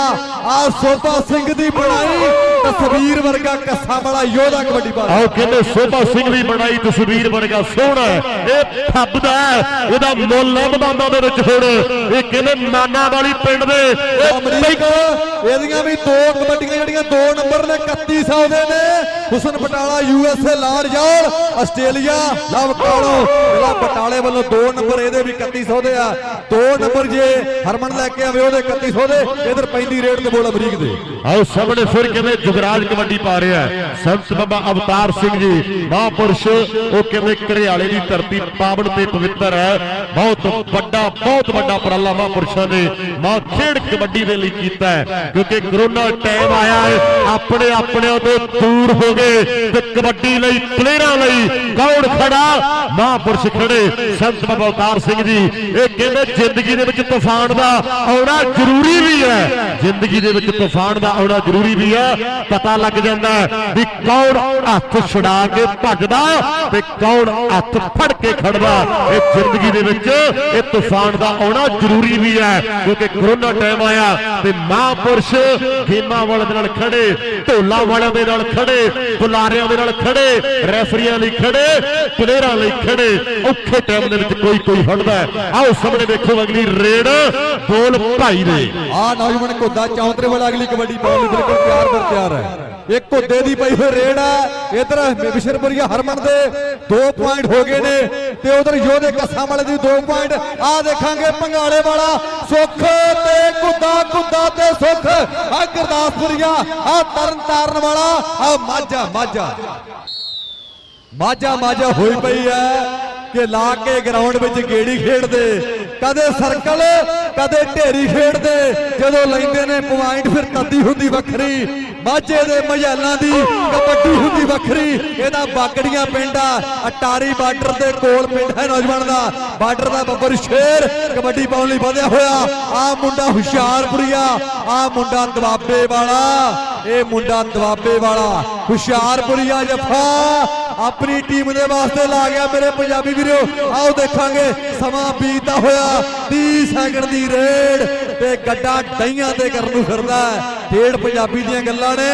ਆ ਸੋਭਾ ਸਿੰਘ ਦੀ ਬਣਾਈ। ਤਸਵੀਰ ਵਰਗਾ ਕੱਸਾ ਵਾਲਾ ਯੋਧਾ ਕਬੱਡੀ ਬਾਲ। ਆਓ ਕਹਿੰਦੇ ਸੋਭਾ ਸਿੰਘ ਦੀ ਬਣਾਈ ਤਸਵੀਰ ਵਰਗਾ ਸੋਹਣਾ। ਇਹ ਫੱਬਦਾ ਇਹਦਾ ਮੁੱਲ ਮੈਦਾਨਾਂ ਦੇ ਵਿੱਚ ਹੁਣ। ਇਹ ਕਹਿੰਦੇ ਮਾਨਾ ਵਾਲੀ ਪਿੰਡ ਦੇ। ਅਮਰੀਕ ਇਹਦੀਆਂ ਵੀ ਦੋ ਕਬੱਡੀਆਂ ਜਿਹੜੀਆਂ ਦੋ ਨੰਬਰ ਨੇ 3100 ਦੇ ਨੇ। Husan Batala U S A ਲਾਰਜੌਲ Australia, ਲਵ ਕਾਲੋ। ਇਹਦਾ ਬਟਾਲੇ ਵੱਲੋਂ ਦੋ ਨੰਬਰ, ਇਹਦੇ ਵੀ 3100 ਦੇ ਆ। ਦੋ ਨੰਬਰ ਜੇ ਹਰਮਨ ਲੈ ਕੇ ਆਵੇ, ਉਹਦੇ 3100 ਦੇ, ਇਧਰ ਪੈਂਦੀ ਰੇਟ ਤੇ ਬੋਲ ਅਮਰੀਕ ਦੇ। ਆਓ, ਸਾਹਮਣੇ ਫਿਰ ਕਹਿੰਦੇ ਜੁਗਰਾਜ ਕਬੱਡੀ ਪਾ ਰਿਹਾ ਸੰਤ ਬਾਬਾ ਅਵਤਾਰ ਸਿੰਘ ਜੀ, ਮਹਾਂਪੁਰਸ਼, ਉਹ ਕਿਵੇਂ ਘਰਿਆਲੇ ਦੀ ਧਰਤੀ ਪਾਵਨ ਤੇ ਪਵਿੱਤਰ ਹੈ? ਬਹੁਤ ਵੱਡਾ ਬਹੁਤ ਵੱਡਾ ਉਪਰਾਲਾ ਮਹਾਂਪੁਰਸ਼ਾਂ ਨੇ ਮਾਂ ਖੇਡ ਕਬੱਡੀ ਦੇ ਲਈ ਕੀਤਾ ਹੈ। ਕਿਉਂਕਿ ਕਰੋਨਾ ਟਾਈਮ ਆਇਆ ਹੈ ਆਪਣੇ ਆਪਣਿਆਂ ਤੋਂ ਦੂਰ ਹੋ ਗਏ। ਤੇ ਕਬੱਡੀ ਲਈ, ਪਲੇਅਰਾਂ ਲਈ ਕੌਣ ਖੜਾ? ਮਹਾਂਪੁਰਸ਼ ਖੜੇ, ਸੰਤ ਬਾਬਾ ਅਵਤਾਰ ਸਿੰਘ ਜੀ। ਇਹ ਕਹਿੰਦੇ ਜ਼ਿੰਦਗੀ ਦੇ ਵਿੱਚ ਤੂਫਾਨ ਦਾ ਆਉਣਾ ਜ਼ਰੂਰੀ ਵੀ ਹੈ? ਜ਼ਿੰਦਗੀ ਦੇ ਵਿੱਚ ਤੂਫਾਨ ਦਾ ਆਉਣਾ ਜ਼ਰੂਰੀ ਵੀ ਹੈ। ਪਤਾ ਲੱਗ ਜਾਂਦਾ ਵੀ ਕੌਣ ਹੱਥ ਛੁਡਾ ਕੇ ਭੱਜਦਾ ਤੇ ਕੌਣ ਹੱਥ ਫੜ ਕੇ ਖੜਦਾ। ਇਹ ਜ਼ਿੰਦਗੀ ਦੇ ਵਿੱਚ ਇਹ ਤੂਫਾਨ ਦਾ ਆਉਣਾ ਜ਼ਰੂਰੀ ਵੀ ਹੈ, ਕਿਉਂਕਿ ਕਰੋਨਾ ਟਾਈਮ ਆਇਆ ਤੇ ਮਹਾਂਪੁਰਸ਼ ਗੇਮਾਂ ਵਾਲਿਆਂ ਦੇ ਨਾਲ ਖੜੇ, ਢੋਲਾਂ ਵਾਲਿਆਂ ਦੇ ਨਾਲ ਖੜੇ ਬੁਲਾਰਿਆਂ ਦੇ ਨਾਲ ਖੜੇ, ਰੈਫਰੀਆਂ ਲਈ ਖੜੇ, ਪਲੇਅਰਾਂ ਲਈ ਖੜੇ। ਔਖੇ ਟਾਈਮ ਦੇ ਵਿੱਚ ਕੋਈ ਕੋਈ ਹਟਦਾ ਹੈ। ਆਓ ਸਾਹਮਣੇ ਦੇਖੋ ਅਗਲੀ ਰੇਡ, ਬੋਲ ਭਾਈ ਦੇ। ਆ ਨੌਜਵਾਨ ਘੋਦਾ, ਚੌਂਤਰੇ ਵਾਲਾ ਅਗਲੀ ਕਬੱਡੀ ਪਾਉਣ ਲਈ ਬਿਲਕੁਲ ਤਿਆਰ ਬਰ ਤਿਆਰ ਹੈ। ਇਹ ਘੋਦੇ ਦੀ ਪਈ ਹੋਈ ਰੇਡ ਆ। ਇਧਰ ਬਿਸ਼ਰਪੁਰੀਆ ਹਰਮਨ ਦੇ 2 ਪੁਆਇੰਟ ਹੋ ਗਏ ਨੇ ਤੇ ਉਧਰ ਯੋਧੇ ਕੱਸਾਂ ਵਾਲੇ ਦੀ 2 ਪੁਆਇੰਟ ਆ ਦੇਖਾਂਗੇ ਪੰਗਾਲੇ ਵਾਲਾ ਸੁੱਖ ਤੇ ਘੁੱਦਾ ਘੁੱਦਾ ਤੇ ਸੁੱਖ। ਆ ਗੁਰਦਾਸਪੁਰੀਆ, ਆ ਤਰਨ ਤਾਰਨ ਵਾਲਾ, ਆ ਮਾਝਾ ਮਾਝਾ। ਮਾਝਾ ਮਾਝਾ ਹੋਈ ਪਈ ਹੈ ਕਿ ਲਾ ਕੇ ਗਰਾਊਂਡ ਵਿੱਚ ਗੇੜੀ ਖੇਡਦੇ, ਕਦੇ ਸਰਕਲ ਕਦੇ ਢੇਰੀ ਖੇਡਦੇ, ਜਦੋਂ ਲੈਂਦੇ ਨੇ ਪੁਆਇੰਟ ਫਿਰ ਤੱਦੀ ਹੁੰਦੀ ਵੱਖਰੀ, ਮਾਝੇ ਦੇ ਮਝੈਲਾਂ ਦੀ ਕਬੱਡੀ ਹੁੰਦੀ ਵੱਖਰੀ, ਇਹਦਾ ਬਾਕੜੀਆਂ ਪਿੰਡ ਆ, ਅਟਾਰੀ ਬਾਰਡਰ ਦੇ ਕੋਲ ਪਿੰਡ ਹੈ ਨੌਜਵਾਨ ਦਾ, ਬਾਰਡਰ ਦਾ ਬੱਬਰ ਸ਼ੇਰ, ਕਬੱਡੀ ਪਾਉਣ ਲਈ ਵਧਿਆ ਹੋਇਆ ਆ ਮੁੰਡਾ ਹੁਸ਼ਿਆਰਪੁਰੀਆ ਆ ਮੁੰਡਾ ਦਵਾਬੇ ਵਾਲਾ, ਇਹ ਮੁੰਡਾ ਦਵਾਬੇ ਵਾਲਾ, ਹੁਸ਼ਿਆਰਪੁਰੀਆ ਜਫਾ ਆਪਣੀ ਟੀਮ ਦੇ ਵਾਸਤੇ ਲਾ ਗਿਆ ਮੇਰੇ ਪੰਜਾਬੀ ਵੀਰੋ। ਆਓ ਦੇਖਾਂਗੇ ਸਮਾਂ ਬੀਤਦਾ ਹੋਇਆ। 30 ਸੈਕਿੰਡ ਦੀ ਰੇਡ ਤੇ ਗੱਡਾ ਡਈਆਂ ਤੇ ਕਰਨ ਨੂੰ ਫਿਰਦਾ ਹੈ। ਪੰਜਾਬੀ ਦੀਆਂ ਗੱਲਾਂ ਨੇ।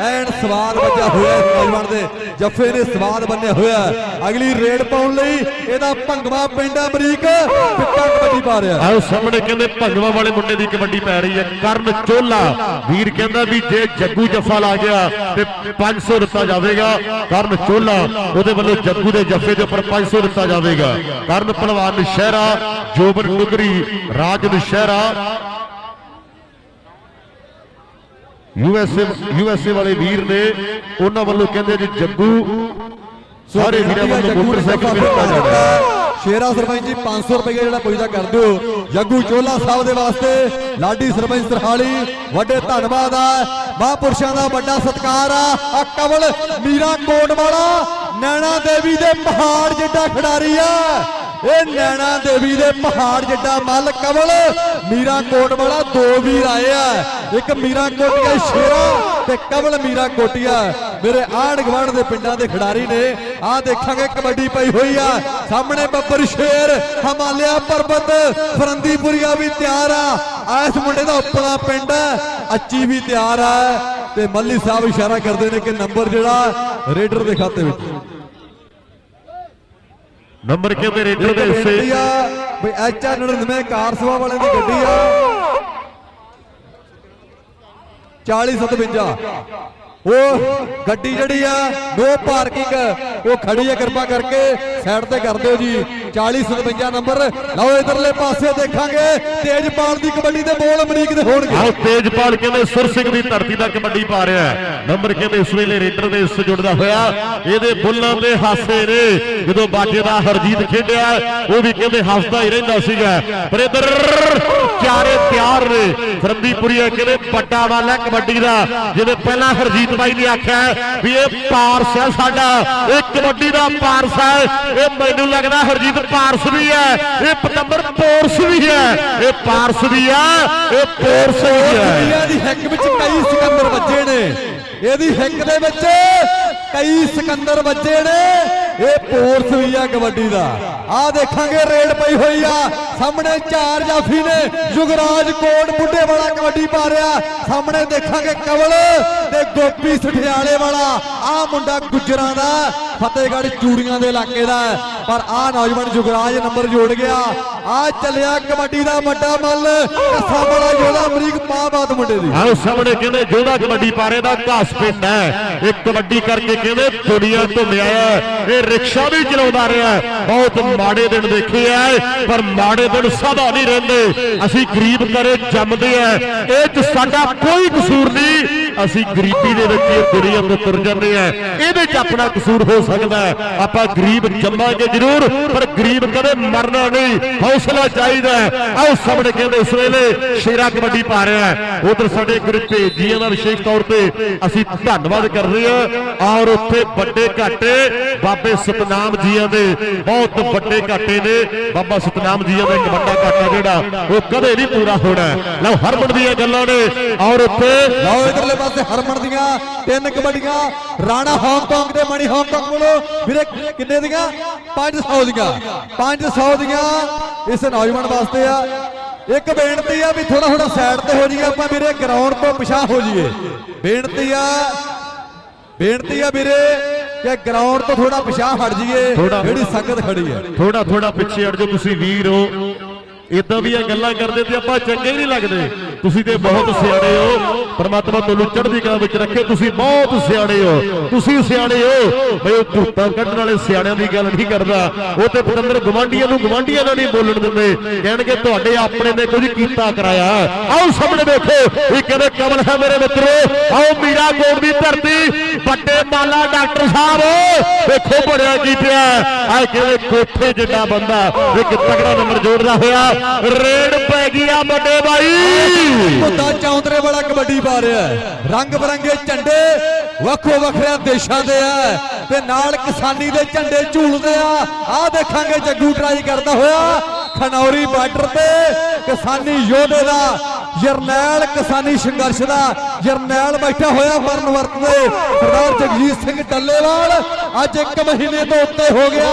ਐਨ ਸਵਾਦ ਵੱਜਾ ਹੋਇਆ ਇਸ ਨੌਜਵਾਨ ਦੇ। ਜੱਫੇ ਨੇ ਸਵਾਦ ਬੰਨਿਆ ਹੋਇਆ ਅਗਲੀ ਰੇਡ ਪਾਉਣ ਲਈ ਇਹਦਾ ਭੰਗਵਾ ਪਿੰਡ ਅਮਰੀਕ। ਪਿੱਕਾ ਕਬੱਡੀ ਪਾ ਰਿਹਾ ਆਓ ਸਾਹਮਣੇ ਕਹਿੰਦੇ ਭੰਗਵਾ ਵਾਲੇ ਮੁੰਡੇ ਦੀ ਕਬੱਡੀ ਪੈ ਰਹੀ ਹੈ। ਕਰਨ ਚੋਲਾ। ਵੀਰ ਕਹਿੰਦਾ ਵੀ ਜੇ ਜੱਗੂ ਜੱਫਾ ਲਾ ਗਿਆ ਤੇ 500 ਦਿੱਤਾ ਜਾਵੇਗਾ। ਕਰਨ ਚੋਲਾ ਉਹਦੇ ਵੱਲੋਂ ਜੱਗੂ ਦੇ ਜੱਫੇ ਦੇ ਉੱਪਰ 500 ਦਿੱਤਾ ਜਾਵੇਗਾ। ਕਰਨ ਪਹਿਲਵਾਨ ਸ਼ਹਿਰਾ ਜੋਬਨ ਟੁਗਰੀ ਰਾਜ ਨਸ਼ਹਿਰਾ ਯੂਐਸਏ ਯੂਐਸਏ ਵਾਲੇ ਵੀਰ ਨੇ ਉਹਨਾਂ ਵੱਲੋਂ ਕਹਿੰਦੇ ਜੀ ਜੱਗੂ ਸਾਰੇ ਵੀਰਾਂ ਵੱਲੋਂ ਮੋਟਰਸਾਈਕਲ ਵੀ ਦਿੱਤਾ ਜਾਵੇਗਾ ਸ਼ੇਰਾ ਸਰਪੰਚ ਜੀ 500 ਰੁਪਏ ਜਿਹੜਾ ਪੁੱਜਦਾ ਕਰ ਦਿਓ। ਜੱਗੂ ਚੋਲਾ ਸਾਹਿਬ ਦੇ ਵਾਸਤੇ ਲਾਡੀ ਸਰਪੰਚ ਸਰਹਾਲੀ ਵੱਡੇ ਧੰਨਵਾਦ ਆ। ਮਹਾਂਪੁਰਸ਼ਾਂ ਦਾ ਵੱਡਾ ਸਤਿਕਾਰ ਆ। ਆ ਕਵਲ ਮੀਰਾ ਕੋਟ ਵਾਲਾ ਨੈਣਾ ਦੇਵੀ ਦੇ ਪਹਾੜ ਜਿੱਡਾ ਖਿਡਾਰੀ ਆ। ਇਹ ਨੈਣਾ ਦੇਵੀ ਦੇ ਪਹਾੜ ਜਿੱਡਾ ਮੱਲ ਕਮਲ ਮੀਰਾ ਕੋਟ ਵਾਲਾ ਦੋ ਵੀਰ ਆਏ ਆ। ਇੱਕ ਮੀਰਾ ਕੋਟੀਆ ਸ਼ੇਰਾ ਤੇ ਕਮਲ ਮੀਰਾ ਕੋਟੀਆ ਮੇਰੇ ਆੜ ਗਵਾੜ ਦੇ ਪਿੰਡਾਂ ਦੇ ਖਿਡਾਰੀ ਨੇ ਆ ਦੇਖਾਂਗੇ ਕਬੱਡੀ ਪਈ ਹੋਈ ਆ। ਸਾਹਮਣੇ ਬੱਬਰ ਸ਼ੇਰ, ਹਿਮਾਲਿਆ ਪਰਬਤ, ਫਰੰਦੀਪੁਰੀਆ ਵੀ ਤਿਆਰ ਆ। ਇਸ ਮੁੰਡੇ ਦਾ ਉਪਲਾ ਪਿੰਡ ਹੈ ਅੱਚੀ ਵੀ ਤਿਆਰ ਆ। ਤੇ ਮੱਲੀ ਸਾਹਿਬ ਇਸ਼ਾਰਾ ਕਰਦੇ ਨੇ ਕਿ ਨੰਬਰ ਜਿਹੜਾ ਰੇਡਰ ਦੇ ਖਾਤੇ ਵਿੱਚ। ਨੰਬਰ ਕਹਿੰਦੇ ਰੇਡਰ ਦੇ ਹਿੱਸੇ ਬੇਨਤੀ ਆ? ਵੀ ਐਚਆਰ 99 ਕਾਰ ਸੇਵਾ ਵਾਲਿਆਂ ਦੀ ਗੱਡੀ ਆ। 4057 ਉਹ ਗੱਡੀ ਜਿਹੜੀ ਆ ਨੋ ਪਾਰਕਿੰਗ ਉਹ ਖੜੀ ਹੈ ਕਿਰਪਾ ਕਰਕੇ ਸਾਈਡ ਤੇ ਕਰ ਦਿਓ ਜੀ। 4057 ਨੰਬਰ ਲਓ ਇਧਰਲੇ ਪਾਸੇ ਦੇਖਾਂਗੇ, ਤੇਜਪਾਲ ਦੀ ਕਬੱਡੀ ਦੇ ਬੋਲ ਅਮਰੀਕ ਦੇ ਹੋਣਗੇ। ਆਓ ਤੇਜਪਾਲ ਕਹਿੰਦੇ ਸੁਰ ਸਿੰਘ ਦੀ ਧਰਤੀ ਦਾ ਕਬੱਡੀ ਪਾ ਰਿਹਾ ਹੈ? ਨੰਬਰ ਕਹਿੰਦੇ ਇਸ ਵੇਲੇ ਰੇਡਰ ਦੇ ਇਸ ਜੁੜਦਾ ਹੋਇਆ? ਇਹਦੇ ਬੁੱਲਾਂ ਦੇ ਹਾਸੇ ਨੇ। ਜਦੋਂ ਬਾਜੇ ਦਾ ਹਰਜੀਤ ਖੇਡਿਆ, ਉਹ ਵੀ ਕਹਿੰਦੇ ਹੱਸਦਾ ਹੀ ਰਹਿੰਦਾ ਸੀਗਾ। ਪਰ ਇਧਰ ਚਾਰੇ ਤਿਆਰ ਨੇ। ਫਰੰਦੀਪੁਰੀਆ ਕਹਿੰਦੇ ਵੱਡਾ ਵਾਲਾ ਕਬੱਡੀ ਦਾ, ਜਿਵੇਂ ਪਹਿਲਾਂ ਹਰਜੀਤ ਬਾਈ ਨੇ ਆਖਿਆ ਵੀ ਇਹ ਪਾਰਸ ਹੈ ਸਾਡਾ, ਇਹ ਕਬੱਡੀ ਦਾ ਪਾਰਸ ਹੈ। ਇਹ ਮੈਨੂੰ ਲੱਗਦਾ ਹਰਜੀਤ ਪਾਰਸ ਵੀ ਹੈ, ਇਹ ਪਤੰਬਰ ਪੋਰਸ ਵੀ ਹੈ। ਇਹ ਪਾਰਸ ਵੀ ਹੈ ਇਹ ਪੋਰਸ ਵੀ ਹੈ। ਦੁਨੀਆ ਦੀ ਹਿੱਕ ਵਿੱਚ ਕਈ ਸਿਕੰਦਰ ਵੱਜੇ ਨੇ। ਇਹਦੀ ਹਿੱਕ ਦੇ ਵਿੱਚ ਕਈ ਸਿਕੰਦਰ ਵੱਜੇ ਨੇ। ਇਹ ਪੋਰਸ ਵੀ ਆ ਕਬੱਡੀ ਦਾ। ਆ ਦੇਖਾਂਗੇ, ਰੇਡ ਪਈ ਹੋਈ ਆ। ਸਾਹਮਣੇ ਚਾਰ ਜਾਫੀ ਨੇ। ਯੁਗਰਾਜ ਕੋਟ ਬੁੱਢੇ ਵਾਲਾ ਕਬੱਡੀ ਪਾ ਰਿਹਾ। ਸਾਹਮਣੇ ਦੇਖਾਂਗੇ ਕਵਲ ਤੇ ਗੋਪੀ ਸਠਿਆਲੇ ਵਾਲਾ। ਆ ਮੁੰਡਾ ਗੁੱਜਰਾਂ ਦਾ। ਫਤਿਹਗੜ੍ਹ ਚੂੜੀਆਂ ਦੇ ਇਲਾਕੇ ਦਾ ਪਰ ਆ ਨੌਜਵਾਨ ਯੁਗਰਾਜ ਨੰਬਰ ਜੋੜ ਗਿਆ। ਆ ਚੱਲਿਆ ਕਬੱਡੀ ਦਾ ਵੱਡਾ ਮੱਲ। ਕੱਸਾ ਵਾਲਾ ਯੋਧਾ ਅਮਰੀਕ ਪਾ ਬਾਤ ਮੁੰਡੇ ਦੀ। ਆਓ ਸਾਹਮਣੇ ਕਹਿੰਦੇ ਜੋਧਾ ਕਬੱਡੀ ਪਾਰੇ ਦਾ ਘਾਸ ਪਿੰਡ ਹੈ। ਇਹ ਕਬੱਡੀ ਕਰਕੇ ਕਹਿੰਦੇ ਦੁਨੀਆ ਘੁੰਮਿਆ ਹੈ। ਇਹ ਰਿਕਸ਼ਾ ਵੀ ਚਲਾਉਂਦਾ ਰਿਹਾ। ਬਹੁਤ ਮਾੜੇ ਦਿਨ ਦੇਖੇ ਆ ਪਰ ਮਾੜੇ ਦਿਨ ਸਦਾ ਨਹੀਂ ਰਹਿੰਦੇ। ਅਸੀਂ ਗਰੀਬ ਕਰੇ ਜੰਮਦੇ ਆ ਇਹ ਚ ਸਾਡਾ ਕੋਈ ਕਸੂਰ ਨਹੀਂ। ਅਸੀਂ ਗਰੀਬੀ ਦੇ ਵਿੱਚ ਇਹ ਦੁਨੀਆ ਤੋਂ ਤੁਰ ਜਾਂਦੇ ਆ ਇਹਦੇ ਚ ਆਪਣਾ ਕਸੂਰ ਹੋ ਸਕਦਾ ਆਪਾਂ ਗਰੀਬ ਜੰਮਾਂਗੇ ਜ਼ਰੂਰ, ਪਰ ਗਰੀਬ ਕਦੇ ਮਰਨਾ ਨਹੀਂ। ਹੌਸਲਾ ਚਾਹੀਦਾ ਆਓ ਸਾਹਮਣੇ ਕਹਿੰਦੇ, ਇਸ ਵੇਲੇ ਸ਼ੇਰਾ ਕਬੱਡੀ ਪਾ ਰਿਹਾ ਉਧਰ ਸਾਡੇ ਗੁਰੂ ਭੇਜੀਆਂ ਦਾ ਵਿਸ਼ੇਸ਼ ਤੌਰ ਤੇ ਅਸੀਂ ਧੰਨਵਾਦ ਕਰਦੇ ਹਾਂ। ਔਰ ਉੱਥੇ ਵੱਡੇ ਘਾਟੇ ਬਾਬੇ ਸਤਨਾਮ ਜੀਆਂ ਦੇ ਬਹੁਤ ਵੱਡੇ ਘਾਟੇ ਨੇ। ਬਾਬਾ ਸਤਨਾਮ ਜੀਆਂ ਦਾ ਇੱਕ ਵੱਡਾ ਘਾਟਾ ਜਿਹੜਾ, ਉਹ ਕਦੇ ਨਹੀਂ ਪੂਰਾ ਹੋਣਾ ਲਓ ਹਰਮਨ ਦੀਆਂ ਗੱਲਾਂ ਨੇ। ਔਰ ਉੱਥੇ ਲਓ ਇਧਰਲੇ ਪਾਸੇ ਹਰਮਨ ਦੀਆਂ ਤਿੰਨ ਕਬੱਡੀਆਂ ਰਾਣਾ ਹਾਂਗਕਾਂਗ ਤੇ ਮਣੀ ਹਾਂਗਕਾਂਗ ਕੋਲੋਂ ਵੀਰੇ ਕਿੰਨੇ ਦੀਆਂ? 500 ਦੀਆਂ। 500 ਦੀਆਂ ਇਸ ਨੌਜਵਾਨ ਵਾਸਤੇ ਆ। ਇੱਕ ਬੇਨਤੀ ਆ ਵੀ ਥੋੜਾ ਥੋੜਾ ਸਾਈਡ ਤੇ ਹੋ ਜਾਈਏ ਆਪਾਂ ਵੀਰੇ ਗਰਾਊਂਡ ਤੋਂ ਪਿਛਾਂ ਹੋ ਜਾਈਏ। ਬੇਨਤੀ ਆ ਬੇਨਤੀ ਆ ਵੀਰੇ ਕਿ ਗਰਾਊਂਡ ਤੋਂ ਥੋੜਾ ਪਿਛਾਂ ਹਟ ਜਾਈਏ। ਜਿਹੜੀ ਸੰਗਤ ਖੜੀ ਹੈ। ਥੋੜਾ ਥੋੜਾ ਪਿੱਛੇ ਹਟ ਜਾਓ ਤੁਸੀਂ ਵੀਰ ਹੋ। ਇਦਾਂ ਦੀਆਂ ਗੱਲਾਂ ਕਰਦੇ ਤੇ ਆਪਾਂ ਚੰਗੇ ਨਹੀਂ ਲੱਗਦੇ। ਤੁਸੀਂ ਤੇ ਬਹੁਤ ਸਿਆਣੇ ਹੋ। ਪਰਮਾਤਮਾ ਤੁਹਾਨੂੰ ਚੜ੍ਹਦੀ ਕਲਾ ਵਿੱਚ ਰੱਖੇ। ਤੁਸੀਂ ਬਹੁਤ ਸਿਆਣੇ ਹੋ। ਤੁਸੀਂ ਸਿਆਣੇ ਹੋ। ਬਈ ਉਹ ਭੂਤਾਂ ਕੱਢਣ ਵਾਲੇ ਸਿਆਣਿਆਂ ਦੀ ਗੱਲ ਨਹੀਂ ਕਰਦਾ। ਉਹ ਤੇ ਪਤੰਦਰ ਗਵਾਂਢੀਆਂ ਨੂੰ ਗਵਾਂਢੀਆਂ ਨਾਲ ਨਹੀਂ ਬੋਲਣ ਦਿੰਦੇ। ਕਹਿਣਗੇ ਤੁਹਾਡੇ ਆਪਣੇ ਨੇ ਕੁਝ ਕੀਤਾ ਕਰਾਇਆ। ਆਓ ਸਾਹਮਣੇ ਦੇਖੋ ਇਹ ਕਹਿੰਦੇ ਕਮਲ ਹੈ ਮੇਰੇ ਮਿੱਤਰੋ। ਆਓ ਮੀਰਾ ਕੋਟ ਦੀ ਧਰਤੀ। ਵੱਡੇ ਮਾਲਾ ਡਾਕਟਰ ਸਾਹਿਬ। ਦੇਖੋ ਬੜਿਆ ਕੀ ਪਿਆ। ਆ ਕਹਿੰਦੇ ਕੋਠੇ ਜਿੱਡਾ ਬੰਦਾ ਇੱਕ ਤਗੜਾ ਨੰਬਰ ਜੋੜਦਾ ਹੋਇਆ। ਰੇਡ ਪੈ ਗਈ ਵੱਡੇ ਬਾਈ। ਮੁੱਦਾ ਚੌਂਤਰੇ ਵਾਲਾ ਕਬੱਡੀ ਪਾ ਰਿਹਾ ਰੰਗ ਬਰੰਗੇ ਝੰਡੇ ਵੱਖੋ ਵੱਖਰੇ ਦੇਸ਼ਾਂ ਦੇ ਆ। ਤੇ ਨਾਲ ਕਿਸਾਨੀ ਦੇ ਝੰਡੇ ਝੂਲਦੇ ਆ। ਆ ਦੇਖਾਂਗੇ ਜੱਗੂ ਟਰਾਈ ਕਰਦਾ ਹੋਇਆ ਖਨੌਰੀ ਬਾਰਡਰ ਤੇ। ਕਿਸਾਨੀ ਯੋਧੇ ਦਾ, ਜਰਨੈਲ ਕਿਸਾਨੀ ਸੰਘਰਸ਼ ਦਾ ਜਰਨੈਲ ਬੈਠਾ ਹੋਇਆ ਮਰਨ ਵਰਤਦੇ ਸਰਦਾਰ ਜਗਜੀਤ ਸਿੰਘ ਟੱਲੇਵਾਲ ਅੱਜ 1 ਮਹੀਨੇ ਤੋਂ ਉੱਤੇ ਹੋ ਗਿਆ।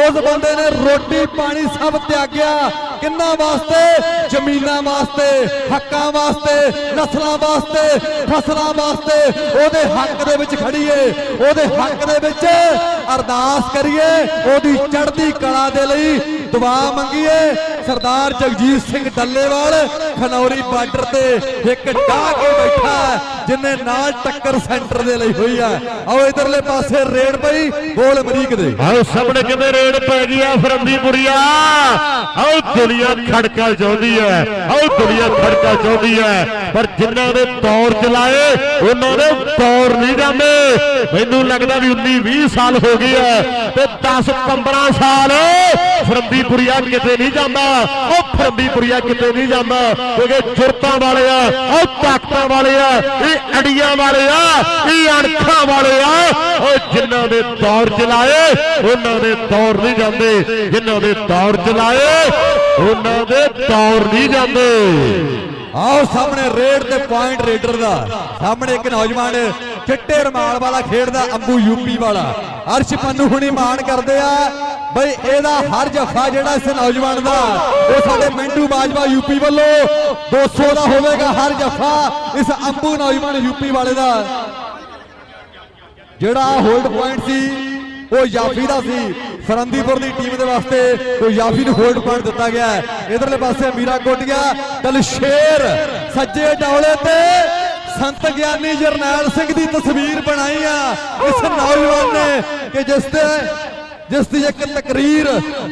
ਉਸ ਬੰਦੇ ਨੇ ਰੋਟੀ ਪਾਣੀ ਸਭ ਤਿਆਗਿਆ। ਕਿੰਨਾ ਵਾਸਤੇ? ਜ਼ਮੀਨਾਂ ਵਾਸਤੇ, ਹੱਕਾਂ ਵਾਸਤੇ, ਨਸਲਾਂ ਵਾਸਤੇ, ਫਸਲਾਂ ਵਾਸਤੇ? ਉਹਦੇ ਹੱਕ ਦੇ ਵਿੱਚ ਖੜੀਏ, ਉਹਦੇ ਹੱਕ ਦੇ ਵਿੱਚ ਅਰਦਾਸ ਕਰੀਏ, ਉਹਦੀ ਚੜ੍ਹਦੀ ਕਲਾ ਦੇ ਲਈ ਦੁਆ ਮੰਗੀਏ। ਸਰਦਾਰ ਜਗਜੀਤ ਸਿੰਘ ਡੱਲੇਵਾਲ, ਖਨੌਰੀ ਬਾਰਡਰ ਤੇ ਇੱਕ ਡਾਹ ਬੈਠਾ ਜਿਨੇ ਨਾਲ ਟੱਕਰ ਸੈਂਟਰ ਦੇ ਲਈ ਹੋਈ ਆ। ਆਓ ਇਧਰਲੇ ਪਾਸੇ ਰੇਡ ਪਈ ਗੋਲ ਅਮਰੀਕ ਦੇ। ਆਓ ਸਾਹਮਣੇ ਕਿਵੇਂ ਰੇਡ ਪੈ ਗਈ ਆ, ਫਰੰਦੀਪੁਰੀਆ। ਆਓ ਦੁਨੀਆ ਖੜਕਾ ਚਾਹੁੰਦੀ ਹੈ, ਆਓ ਦੁਨੀਆ ਖੜਕਾ ਚਾਹੁੰਦੀ ਹੈ। ਪਰ ਜਿਨ੍ਹਾਂ ਨੇ ਤੌਰ ਚਲਾਏ ਉਹਨਾਂ ਨੇ ਤੌਰ ਨਹੀਂ ਜਾਂਦੇ ਮੈਨੂੰ ਲੱਗਦਾ ਵੀ 19 20 ਸਾਲ ਹੋ ਗਏ ਆ, ਤੇ 10 15 ਸਾਲ ਫਰੰਦੀਪੁਰੀਆ ਕਿਤੇ ਨਹੀਂ ਜਾਂਦਾ। ਉਹ ਫਰੰਦੀਪੁਰੀਆ ਕਿਤੇ ਨਹੀਂ ਜਾਂਦਾ। ਕਿਉਂਕਿ ਜੁਰਤਾਂ ਵਾਲੇ ਆ, ਉਹ ਤਾਕਤਾਂ ਵਾਲੇ ਆ, ਇਹ ਅੜੀਆਂ ਵਾਲੇ ਆ, ਇਹ ਅਣਖਾਂ ਵਾਲੇ ਆ। ਉਹ ਜਿਨ੍ਹਾਂ ਦੇ ਦੌਰ ਚਲਾਏ ਉਹਨਾਂ ਦੇ ਦੌਰ ਨਹੀਂ ਜਾਂਦੇ। ਜਿਨ੍ਹਾਂ ਦੇ ਦੌਰ ਚਲਾਏ ਉਹਨਾਂ ਦੇ ਦੌਰ ਨਹੀਂ ਜਾਂਦੇ। ਆਓ ਸਾਹਮਣੇ ਰੇਡ ਤੇ ਪੁਆਇੰਟ ਰੇਡਰ ਦਾ। ਸਾਹਮਣੇ ਇੱਕ ਨੌਜਵਾਨ ਚਿੱਟੇ ਰਮਾਲ ਵਾਲਾ ਖੇਡਦਾ, ਅੰਬੂ ਯੂਪੀ ਵਾਲਾ। ਅਰਸ਼ ਪੰਨੂ ਹੁਣੀ ਮਾਣ ਕਰਦੇ ਆ। ਬਈ, ਇਹਦਾ ਹਰ ਜਫਾ ਜਿਹੜਾ ਇਸ ਨੌਜਵਾਨ ਦਾ, ਉਹ ਸਾਡੇ ਮੈਂਡੂ ਬਾਜਵਾ ਯੂਪੀ ਵੱਲੋਂ 200 ਦਾ ਹੋਵੇਗਾ ਹਰ ਜਫਾ ਇਸ ਅੰਬੂ ਨੌਜਵਾਨ ਯੂਪੀ ਵਾਲੇ ਦਾ। ਜਿਹੜਾ ਹੋਲਡ ਪੁਆਇੰਟ ਸੀ, ਉਹ ਯਾਫੀ ਦਾ ਸੀ। ਫਰੰਦੀਪੁਰ ਦੀ ਟੀਮ ਦੇ ਵਾਸਤੇ ਉਹ ਯਾਫੀ ਨੂੰ ਹੋਲਡ ਪੁਆਇੰਟ ਦਿੱਤਾ ਗਿਆ ਹੈ। ਇਧਰਲੇ ਪਾਸੇ ਮੀਰਾ ਕੋਟੀਆ ਦਲ ਸ਼ੇਰ ਸੱਜੇ ਡੌਲੇ ਤੇ ਸੰਤ ਗਿਆਨੀ ਜਰਨੈਲ ਸਿੰਘ ਦੀ ਤਸਵੀਰ ਬਣਾਈ ਆ। ਇਸ ਨੌਜਵਾਨ ਨੇ ਕਿ ਜਿਸ ਤੇ ਜਿਸ ਦੀ ਇੱਕ ਤਕਰੀਰ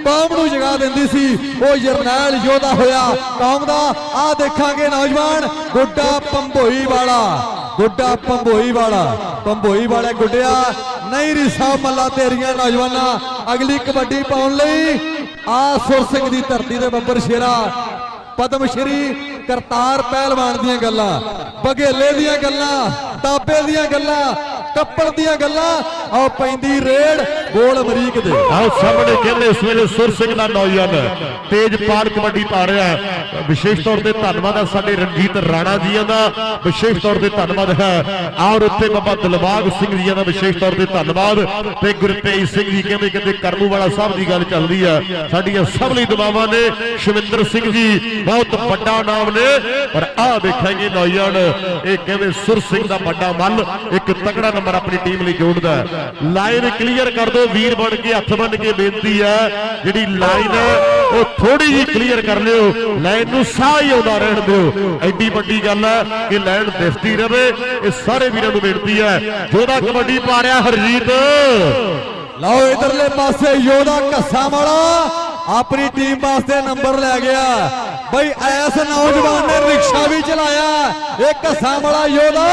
ਕੌਮ ਨੂੰ ਜਗਾ ਦਿੰਦੀ ਸੀ, ਉਹ ਜਰਨੈਲ ਯੋਧਾ ਹੋਇਆ। ਕੌਮ ਦਾ ਆ ਦੇਖਾਂਗੇ ਨੌਜਵਾਨ, ਗੁੱਡਾ ਪੰਭੋਈ ਵਾਲਾ। ਗੁੱਡਾ ਪੰਭੋਈ ਵਾਲਾ। ਪੰਭੋਈ ਵਾਲੇ ਗੁੱਡਿਆ, ਨਹੀਂ ਰਿਸਾ ਮੱਲਾ ਤੇਰੀਆਂ ਨੌਜਵਾਨਾਂ। ਅਗਲੀ ਕਬੱਡੀ ਪਾਉਣ ਲਈ ਆ ਸੁਰ ਸਿੰਘ ਦੀ ਧਰਤੀ ਦੇ ਬੱਬਰ ਸ਼ੇਰਾ, ਪਦਮ ਸ਼੍ਰੀ ਕਰਤਾਰ ਪਹਿਲਵਾਨ ਦੀਆਂ ਗੱਲਾਂ, ਬਘੇਲੇ ਦੀਆਂ ਗੱਲਾਂ, ਤਾਬੇ ਦੀਆਂ ਗੱਲਾਂ, ਕੱਪੜ ਦੀਆਂ ਗੱਲਾਂ ਆਓ ਪੈਂਦੀ ਰੇੜ ਗੋਲ ਅਮਰੀਕ ਦੇ। ਆਓ, ਸਾਹਮਣੇ ਕਹਿੰਦੇ ਇਸ ਵੇਲੇ ਸੁਰ ਸਿੰਘ ਦਾ ਨੌਜਵਾਨ ਤੇਜ ਪਾਲ ਕਬੱਡੀ ਪਾ ਰਿਹਾ ਹੈ। ਵਿਸ਼ੇਸ਼ ਤੌਰ ਤੇ ਧੰਨਵਾਦ ਹੈ ਸਾਡੇ ਰਣਜੀਤ ਰਾਣਾ ਜੀਆਂ ਦਾ। ਵਿਸ਼ੇਸ਼ ਤੌਰ ਤੇ ਧੰਨਵਾਦ ਹੈ। ਔਰ ਉੱਥੇ ਬਾਬਾ ਦਿਲਬਾਗ ਸਿੰਘ ਜੀਆਂ ਦਾ ਵਿਸ਼ੇਸ਼ ਤੌਰ ਤੇ ਧੰਨਵਾਦ। ਤੇ ਗੁਰਪ੍ਰੀਤ ਸਿੰਘ ਜੀ ਕਹਿੰਦੇ ਕਹਿੰਦੇ ਕਰਮੂ ਵਾਲਾ ਸਾਹਿਬ ਦੀ ਗੱਲ ਚੱਲਦੀ ਹੈ ਸਾਡੀਆਂ ਸਭ ਲਈ ਦੁਆਵਾਂ ਨੇ। ਸ਼ਵਿੰਦਰ ਸਿੰਘ ਜੀ, ਬਹੁਤ ਵੱਡਾ ਨਾਮ ਨੇ। ਪਰ ਆਹ ਦੇਖਾਂਗੇ ਨੌਜਵਾਨ, ਇਹ ਕਹਿੰਦੇ ਸੁਰ ਸਿੰਘ ਦਾ ਵੱਡਾ ਮੱਲ ਇੱਕ ਤਕੜਾ ਨੰਬਰ ਆਪਣੀ ਟੀਮ ਲਈ ਜੋੜਦਾ ਲਾਈਨ ਕਲੀਅਰ ਕਰ ਦਿਓ। ਵੀਰ ਬਣ ਕੇ ਹੱਥ ਬੰਨ ਕੇ ਬੇਨਤੀ ਹੈ ਜਿਹੜੀ ਲਾਈਨ ਹੈ ਉਹ ਥੋੜੀ ਜਿਹੀ ਕਲੀਅਰ ਕਰ ਲਿਓ। ਲਾਈਨ ਨੂੰ ਸਾਹ ਹੀ ਆਉਂਦਾ ਰਹਿਣ ਦਿਓ। ਐਡੀ ਵੱਡੀ ਗੱਲ ਹੈ ਕਿ ਲਾਈਨ ਦਿਸਦੀ ਰਹੇ ਇਹ ਸਾਰੇ ਵੀਰਾਂ ਨੂੰ ਬੇਨਤੀ ਹੈ ਜੋਦਾ ਕਬੱਡੀ ਪਾ ਰਿਹਾ ਹਰਜੀਤ। ਲਓ ਇਧਰਲੇ ਪਾਸੇ ਯੋਧਾ ਕੱਸਾ ਵਾਲਾ, ਆਪਣੀ ਟੀਮ ਵਾਸਤੇ ਨੰਬਰ ਲੈ ਗਿਆ। ਬਈ ਐਸ ਨੌਜਵਾਨ ਨੇ ਰਿਕਸ਼ਾ ਵੀ ਚਲਾਇਆ। ਇਹ ਕੱਸਾ ਵਾਲਾ ਯੋਧਾ,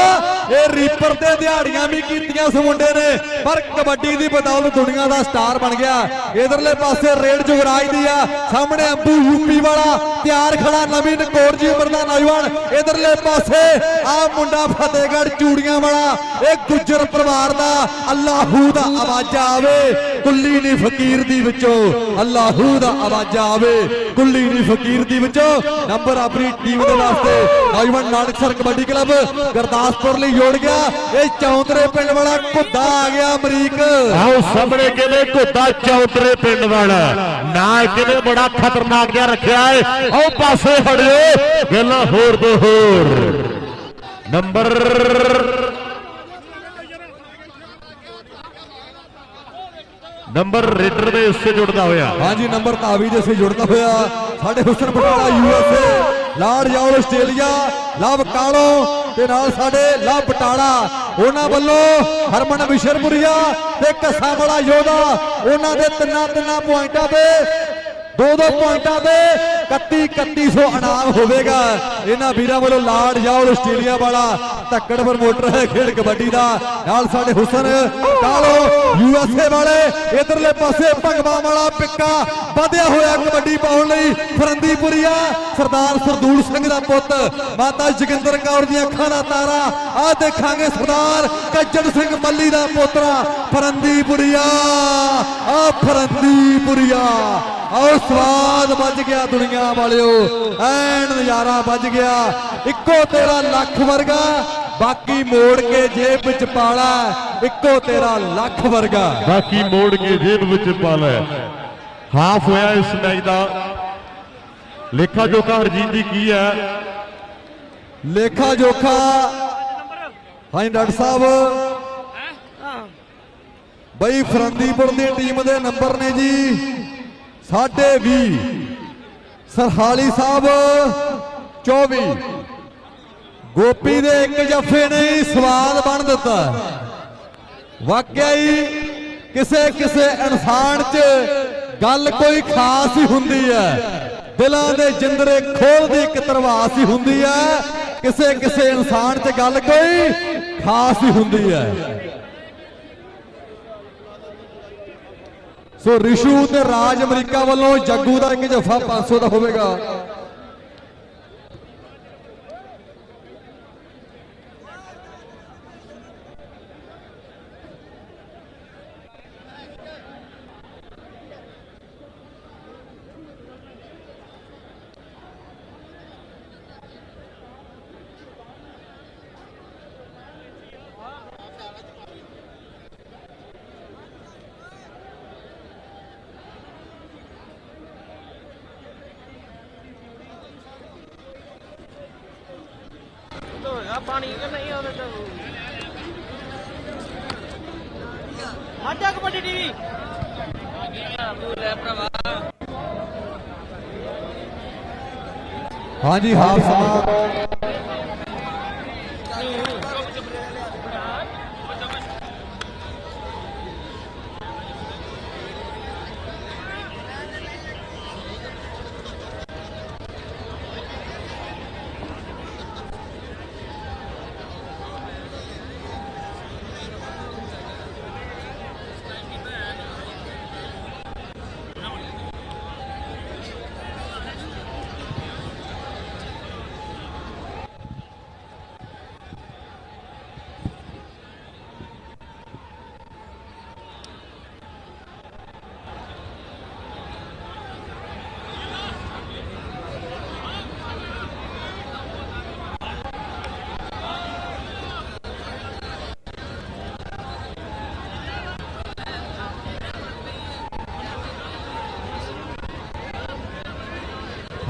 ਇਹ ਰੀਪਰ ਤੇ ਦਿਹਾੜੀਆਂ ਵੀ ਕੀਤੀਆਂ ਇਸ ਮੁੰਡੇ ਨੇ। ਪਰ ਕਬੱਡੀ ਦੀ ਬਦੌਲਤ ਦੁਨੀਆ ਦਾ ਸਟਾਰ ਬਣ ਗਿਆ। ਇਧਰਲੇ ਪਾਸੇ ਰੇਡ ਜੁਗਰਾਜ ਦੀ ਆ, ਸਾਹਮਣੇ ਅੰਬੂ ਯੂਪੀ ਵਾਲਾ, ਤਿਆਰ ਖੜਾ ਨਵੀਂ ਨਕੋਰ ਜੀ ਉਮਰ ਦਾ ਨੌਜਵਾਨ। ਇਧਰਲੇ ਪਾਸੇ ਆ ਮੁੰਡਾ ਫਤਿਹਗੜ੍ਹ ਚੂੜੀਆਂ ਵਾਲਾ, ਇਹ ਗੁੱਜਰ ਪਰਿਵਾਰ ਦਾ, ਅੱਲਾਹੂ ਦਾ ਆਵਾਜ਼ਾ ਆਵੇ। ਕੁੱਲੀ ਨਹੀਂ ਫਕੀਰ ਦੀ ਵਿੱਚੋਂ ਅੱਲਾਹੂ ਦਾ ਆਵਾਜ਼ਾ ਆਵੇ। ਕੁੱਲੀ ਨਹੀਂ ਫਕੀਰ ਦੀ ਵਿੱਚੋਂ ਨੰਬਰ ਆਪਣੀ ਟੀਮ ਦੇ ਵਾਸਤੇ। ਨੌਜਵਾਨ ਨਾਨਕਸਰ ਕਬੱਡੀ ਕਲੱਬ ਗੁਰਦਾਸਪੁਰ ਲਈ ਜੋੜ ਗਿਆ। ਇਹ ਚੌਂਤਰੇ ਪਿੰਡ ਵਾਲਾ ਘੁੱਦਾ ਆ ਗਿਆ ਅਮਰੀਕ। ਆਓ ਸਾਹਮਣੇ ਕਹਿੰਦੇ ਘੁੱਦਾ ਚੌਂਤਰੇ ਪਿੰਡ ਵਾਲਾ। ਨਾ ਕਿਵੇਂ ਬੜਾ ਖਤਰਨਾਕ ਜਿਹਾ ਰੱਖਿਆ ਹੈ। ਉਹ ਪਾਸੇ ਹੜਿਓ ਗੱਲਾਂ ਹੋਰ ਤੋਂ ਹੋਰ। ਨੰਬਰ ਨੰਬਰ ਰੇਡਰ ਦੇ ਹਿੱਸੇ ਜੁੜਦਾ ਹੋਇਆ। ਹਾਂਜੀ, ਨੰਬਰ ਤਾਵੀ ਦੇ ਸੇ ਜੁੜਦਾ ਹੋਇਆ। ਸਾਡੇ ਹੁਸਨ ਬਟਾਲਾ ਯੂਐਸਏ ਲਾਰਡ ਜਾਉਲ ਆਸਟ੍ਰੇਲੀਆ, ਲਵ ਕਾਲੋ ਤੇ ਨਾਲ ਸਾਡੇ ਲਵ ਬਟਾਲਾ ਉਹਨਾਂ ਵੱਲੋਂ ਹਰਮਨ ਵਿਸ਼ਰਪੁਰੀਆ ਤੇ ਕੱਸਾ ਵਾਲਾ ਯੋਧਾ, ਉਹਨਾਂ ਦੇ ਤਿੰਨਾਂ ਤਿੰਨਾਂ ਪੁਆਇੰਟਾਂ ਤੇ ਦੋ ਦੋ ਪੁਆਇੰਟਾਂ ਤੇ 31 3100 ਇਨਾਮ ਹੋਵੇਗਾ। ਇਹਨਾਂ ਵੀਰਾਂ ਵੱਲੋਂ ਲਾਰਡ ਜਾਉਲ ਆਸਟ੍ਰੇਲੀਆ ਵਾਲਾ। ਧੱਕੜ ਪ੍ਰਮੋਟਰ ਹੈ ਖੇਡ ਕਬੱਡੀ ਦਾ। ਨਾਲ ਸਾਡੇ ਹੁਸਨ, ਕਾਲੋ ਯੂਐਸਏ ਵਾਲੇ। ਇਧਰਲੇ ਪਾਸੇ ਭਗਵਾ ਵਾਲਾ ਪਿੱਕਾ ਵਧਿਆ ਹੋਇਆ ਕਬੱਡੀ ਪਾਉਣ ਲਈ ਫਰੰਦੀਪੁਰੀਆ। ਸਰਦਾਰ ਸਰਦੂਲ ਸਿੰਘ ਦਾ ਪੁੱਤ, ਮਾਤਾ ਜੋਗਿੰਦਰ ਕੌਰ ਦੀਆਂ ਅੱਖਾਂ ਦਾ ਤਾਰਾ। ਆ ਦੇਖਾਂਗੇ ਸਰਦਾਰ ਕੱਜੜ ਸਿੰਘ ਮੱਲੀ ਦਾ ਪੋਤਰਾ, ਫਰੰਦੀਪੁਰੀਆ। ਆ ਫਰੰਦੀਪੁਰੀਆ। ਆਓ ਸਵਾਦ ਵੱਜ ਗਿਆ ਦੁਨੀਆ ਵਾਲਿਓ। ਐਨ ਨਜ਼ਾਰਾ ਵੱਜ ਗਿਆ। ਇੱਕੋ ਤੇਰਾ ਲੱਖ ਵਰਗਾ ਬਾਕੀ ਮੋੜ ਕੇ ਜੇਬ ਵਿੱਚ ਪਾਲਾ। ਇੱਕੋ ਤੇਰਾ ਲੱਖ ਵਰਗਾ। ਬਾਕੀ ਮੋੜ ਕੇ ਜੇਬ ਵਿੱਚ ਪਾ ਲੈ ਹਾਫ ਹੋਇਆ ਇਸ ਮੈਚ ਦਾ। ਲੇਖਾ ਜੋਖਾ ਹਰਜੀਤ ਜੀ ਕੀ ਹੈ? ਲੇਖਾ ਜੋਖਾ। ਹਾਂਜੀ ਡਾਕਟਰ ਸਾਹਿਬ। ਬਈ ਫਰੰਦੀਪੁਰ ਦੀ ਟੀਮ ਦੇ ਨੰਬਰ ਨੇ ਜੀ। 20 ਸਰਹਾਲੀ ਸਾਹਿਬ 24 ਗੋਪੀ ਦੇ ਇੱਕ ਜੱਫੇ ਨੇ ਸਵਾਦ ਬਣ ਦਿੱਤਾ। ਵਾਕਿਆ ਹੀ ਕਿਸੇ ਕਿਸੇ ਇਨਸਾਨ 'ਚ ਗੱਲ ਕੋਈ ਖਾਸ ਹੀ ਹੁੰਦੀ ਹੈ। ਦਿਲਾਂ ਦੇ ਜਿੰਦਰੇ ਖੋਲਦੀ ਇੱਕ ਤਰਵਾਸ ਹੀ ਹੁੰਦੀ ਹੈ। ਕਿਸੇ ਕਿਸੇ ਇਨਸਾਨ 'ਚ ਗੱਲ ਕੋਈ ਖਾਸ ਹੀ ਹੁੰਦੀ ਹੈ। ਸੋ ਰਿਸ਼ੂ ਤੇ ਰਾਜ ਅਮਰੀਕਾ ਵੱਲੋਂ ਜੱਗੂ ਦਾ ਇੱਕ ਜਫਾ 500 ਦਾ ਹੋਵੇਗਾ। ਪਾਣੀ ਕਿ ਨਹੀਂ ਉਹਦੇ ਤੇ? ਸਾਡਾ ਕਬੱਡੀ ਟੀਵੀ। ਹਾਂਜੀ ਹਾਫ ਸਮਾਂ।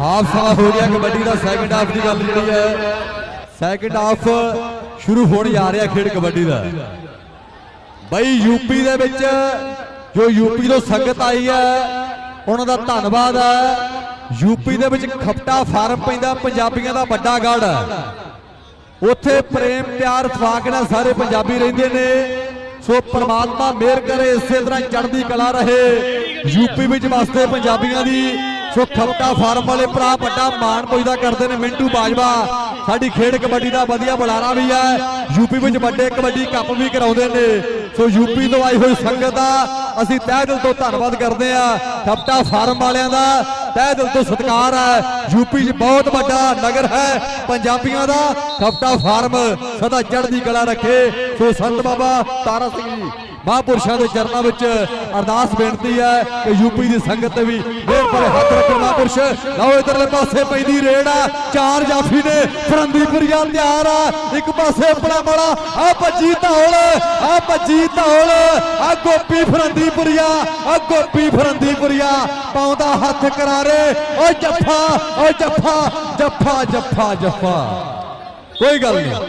ਹਾਫ ਸਮਾਂ ਹੋ ਗਿਆ, ਕਬੱਡੀ ਦਾ ਸੈਕੰਡ ਹਾਫ ਦੀ ਗੱਲ ਜਿਹੜੀ ਹੈ। ਸੈਕੰਡ ਹਾਫ ਸ਼ੁਰੂ ਹੋਣ ਜਾ ਰਿਹਾ ਖੇਡ ਕਬੱਡੀ ਦਾ। ਬਈ ਯੂਪੀ ਦੇ ਵਿੱਚ ਜੋ ਯੂਪੀ ਤੋਂ ਸੰਗਤ ਆਈ ਹੈ, ਉਹਨਾਂ ਦਾ ਧੰਨਵਾਦ ਹੈ। ਯੂਪੀ ਦੇ ਵਿੱਚ ਖਪਟਾ ਫਾਰਮ ਪੈਂਦਾ, ਪੰਜਾਬੀਆਂ ਦਾ ਵੱਡਾ ਗੜ ਉੱਥੇ ਪ੍ਰੇਮ, ਪਿਆਰ ਫਾਕ ਨਾਲ ਸਾਰੇ ਪੰਜਾਬੀ ਰਹਿੰਦੇ ਨੇ। ਸੋ ਪ੍ਰਮਾਤਮਾ ਮਿਹਰ ਕਰੇ, ਇਸੇ ਤਰ੍ਹਾਂ ਚੜ੍ਹਦੀ ਕਲਾ ਰਹੇ। ਯੂਪੀ ਵਿੱਚ ਵਸਦੇ ਪੰਜਾਬੀਆਂ ਦੀ। ਸੋ ਖਪਟਾ ਫਾਰਮ ਵਾਲੇ ਭਰਾ, ਵੱਡਾ ਮਾਣ ਪੁੱਜਦਾ ਕਰਦੇ ਨੇ ਮਿੰਟੂ ਬਾਜਵਾ। ਸਾਡੀ ਖੇਡ ਕਬੱਡੀ ਦਾ ਵਧੀਆ ਬੁਲਾਰਾ ਵੀ ਹੈ। ਯੂਪੀ ਵਿੱਚ ਵੱਡੇ ਕਬੱਡੀ ਕੱਪ ਵੀ ਕਰਾਉਂਦੇ ਨੇ। ਸੋ ਯੂਪੀ ਤੋਂ ਆਈ ਹੋਈ ਸੰਗਤ ਦਾ ਅਸੀਂ ਤਹਿ ਦਿਲ ਤੋਂ ਧੰਨਵਾਦ ਕਰਦੇ ਆ ਖਪਟਾ ਫਾਰਮ ਵਾਲਿਆਂ ਦਾ ਤਹਿ ਦਿਲ ਤੋਂ ਸਤਿਕਾਰ ਹੈ। ਯੂਪੀ 'ਚ ਬਹੁਤ ਵੱਡਾ ਨਗਰ ਹੈ ਪੰਜਾਬੀਆਂ ਦਾ। ਖਪਟਾ ਫਾਰਮ ਸਦਾ ਚੜ੍ਹਦੀ ਕਲਾ ਰੱਖੇ। ਸੋ ਸੰਤ ਬਾਬਾ ਤਾਰਾ ਸਿੰਘ ਜੀ। ਮਹਾਂਪੁਰਸ਼ਾਂ ਦੇ ਚਰਨਾਂ ਵਿੱਚ ਅਰਦਾਸ ਬੇਨਤੀ ਹੈ ਕਿ ਯੂਪੀ ਦੀ ਸੰਗਤ ਤੇ ਵੀ ਮਿਹਰ ਭਰੇ ਹੱਥ ਰੱਖੋ ਮਹਾਂਪੁਰਸ਼। ਲਓ ਇਧਰਲੇ ਪਾਸੇ ਪੈਂਦੀ ਰੇਡ ਆ, ਚਾਰ ਜਾਫੀ ਨੇ ਫਰੰਦੀਪੁਰੀਆ ਤਿਆਰ ਆ। ਇੱਕ ਪਾਸੇ ਆਪਣਾ ਬੜਾ ਆ ਭੱਜੀ ਧੌਲ, ਆ ਭੱਜੀ ਧੌਲ, ਆ ਗੋਪੀ ਫਰੰਦੀਪੁਰੀਆ, ਆ ਗੋਪੀ ਫਰੰਦੀਪੁਰੀਆ। ਪਾਉਂਦਾ ਹੱਥ ਕਰਾਰੇ ਓ ਜੱਫਾ ਓ ਜੱਫਾ ਜੱਫਾ ਜੱਫਾ ਜੱਫਾ। ਕੋਈ ਗੱਲ ਨਹੀਂ।